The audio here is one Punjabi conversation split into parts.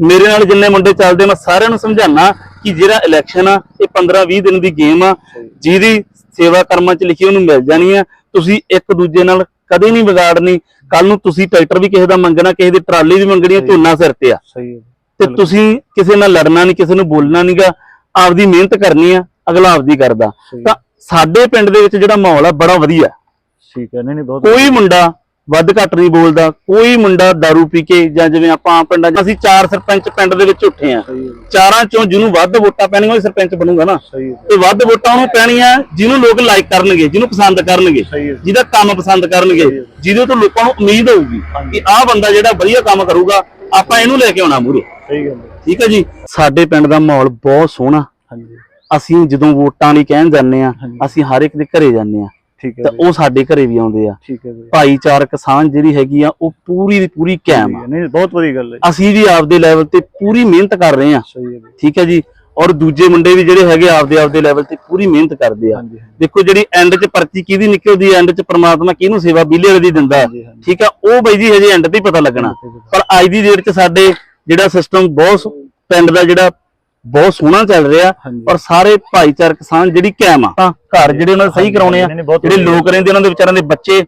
ਮੇਰੇ ਨਾਲ ਜਿੰਨੇ ਮੁੰਡੇ ਚੱਲਦੇ ਮੈਂ ਸਾਰਿਆਂ ਨੂੰ ਸਮਝਾਉਣਾ ਕਿ ਜਿਹੜਾ ਇਲੈਕਸ਼ਨ ਆ ਇਹ 15 20 ਦਿਨ ਦੀ ਗੇਮ ਆ। ਜਿਹਦੀ ਸੇਵਾ ਕਰਮਾਂ ਚ ਲਿਖੀ ਉਹਨੂੰ ਮਿਲ ਜਾਣੀ ਆ। ਤੁਸੀਂ ਇੱਕ ਦੂਜੇ ਨਾਲ ਕਦੇ ਨਹੀਂ ਵਿਗਾੜਨੀ ਕੱਲ ਨੂੰ ਤੁਸੀਂ ਟਰੈਕਟਰ ਵੀ ਕਿਸੇ ਦਾ ਮੰਗਣਾ ਕਿਸੇ ਦੀ ਟਰਾਲੀ ਵੀ ਮੰਗਣੀ ਆ, ਝੋਨਾ ਸਿਰ ਤੇ ਆ। ਸਹੀ ਹੈ। ਤੇ ਤੁਸੀਂ ਕਿਸੇ ਨਾਲ ਲੜਨਾ ਨਹੀਂ ਕਿਸੇ ਨੂੰ ਬੋਲਣਾ ਨਹੀਂਗਾ ਆਪਦੀ ਮਿਹਨਤ ਕਰਨੀ ਆ ਅਗਲਾ ਆਪਦੀ ਕਰਦਾ। ਤਾਂ ਸਾਡੇ ਪਿੰਡ ਦੇ ਵਿੱਚ ਜਿਹੜਾ ਮਾਹੌਲ ਆ ਬੜਾ ਵਧੀਆ। ਠੀਕ ਹੈ। ਨਹੀਂ ਨਹੀਂ ਬਹੁਤ ਕੋਈ ਮੁੰਡਾ ਵੱਧ ਘੱਟ ਨਹੀਂ ਬੋਲਦਾ। ਕੋਈ ਮੁੰਡਾ दारू ਪੀ ਕੇ ਜਾਂ ਜਿਵੇਂ ਆਪਾਂ ਪਿੰਡਾਂ ਅਸੀਂ ਚਾਰ ਸਰਪੰਚ ਪਿੰਡ ਦੇ ਵਿੱਚ ਉੱਠੇ ਆ ਚਾਰਾਂ ਚੋਂ ਜਿਹਨੂੰ ਵੱਧ ਵੋਟਾਂ ਪੈਣੀਆਂ ਉਹ ਸਰਪੰਚ ਬਣੂਗਾ ਨਾ। ਤੇ ਵੱਧ ਵੋਟਾਂ ਉਹਨੂੰ ਪੈਣੀਆਂ ਜਿਹਨੂੰ ਲੋਕ ਲਾਈਕ ਕਰਨਗੇ ਜਿਹਨੂੰ ਪਸੰਦ ਕਰਨਗੇ ਜਿਹਦਾ ਕੰਮ ਪਸੰਦ ਕਰਨਗੇ ਜਿਹਦੇ ਤੋਂ ਲੋਕਾਂ ਨੂੰ ਉਮੀਦ ਹੋਊਗੀ ਕਿ ਆਹ ਬੰਦਾ ਜਿਹੜਾ ਵਧੀਆ ਕੰਮ ਕਰੂਗਾ ਆਪਾਂ ਇਹਨੂੰ ਲੈ ਕੇ ਆਉਣਾ ਮੂਰੇ ਠੀਕ ਹੈ ਜੀ? ਸਾਡੇ ਪਿੰਡ ਦਾ ਮਾਹੌਲ ਬਹੁਤ ਸੋਹਣਾ। ਅਸੀਂ ਜਦੋਂ ਵੋਟਾਂ ਲਈ ਕਹਿਣ ਜਾਂਦੇ ਆ। ਅਸੀਂ ਹਰ ਇੱਕ ਦੇ ਘਰੇ ਜਾਂਦੇ ਆ ਠੀਕ ਹੈ ਤਾਂ ਜੀ। ਉਹ ਸਾਡੇ ਘਰੇ ਵੀ ਆਉਂਦੇ ਆ। ਠੀਕ ਹੈ ਜੀ। ਭਾਈਚਾਰਕ ਸਾਂਝ ਜਿਹੜੀ ਹੈਗੀ ਆ ਉਹ ਪੂਰੀ ਦੀ ਪੂਰੀ ਕਾਇਮ ਆ। ਨਹੀਂ ਬਹੁਤ ਵਧੀਆ ਗੱਲ ਹੈ ਅਸੀਂ ਵੀ ਆਪਦੇ ਲੈਵਲ ਤੇ ਪੂਰੀ ਮਿਹਨਤ ਕਰ ਰਹੇ ਆ। ਸਹੀ ਹੈ ਜੀ। ਠੀਕ ਹੈ ਜੀ। ਔਰ ਦੂਜੇ ਮੁੰਡੇ ਵੀ ਜਿਹੜੇ ਹੈਗੇ ਆਪਦੇ ਆਪਦੇ ਲੈਵਲ ਤੇ ਪੂਰੀ ਮਿਹਨਤ ਕਰਦੇ ਆ। ਦੇਖੋ ਜਿਹੜੀ ਐਂਡ 'ਚ ਪਰਚੀ ਕਿਹਦੀ ਨਿਕਲਦੀ ਐਂਡ 'ਚ ਪ੍ਰਮਾਤਮਾ ਕਿਹਨੂੰ ਸੇਵਾ ਬਿਲੇ ਵਾਲੇ ਦੀ ਦਿੰਦਾ। ਠੀਕ ਆ ਉਹ ਬਈ ਜੀ ਹਜੇ ਐਂਡ ਤੇ ਹੀ ਪਤਾ ਲੱਗਣਾ। ਪਰ ਅੱਜ ਦੀ ਡੇਟ 'ਚ ਸਾਡੇ ਜਿਹੜਾ ਸਿਸਟਮ ਬਹੁਤ ਪਿੰਡ ਦਾ ਜਿਹੜਾ ਬਹੁਤ ਸੋਹਣਾ ਚੱਲ ਰਿਹਾ। ਪਰ ਸਾਰੇ ਭਾਈਚਾਰਕ ਸਾਂਝ ਜਿਹੜੀ ਕਾਇਮ ਆ ਘਰ ਜਿਹੜੇ ਉਹਨਾਂ ਦੇ ਸਹੀ ਕਰਾਉਣੇ ਆ ਜਿਹੜੇ। ਲੋਕ ਰਹਿੰਦੇ ਉਹਨਾਂ ਦੇ ਵਿਚਾਰਾਂ ਦੇ ਬੱਚੇ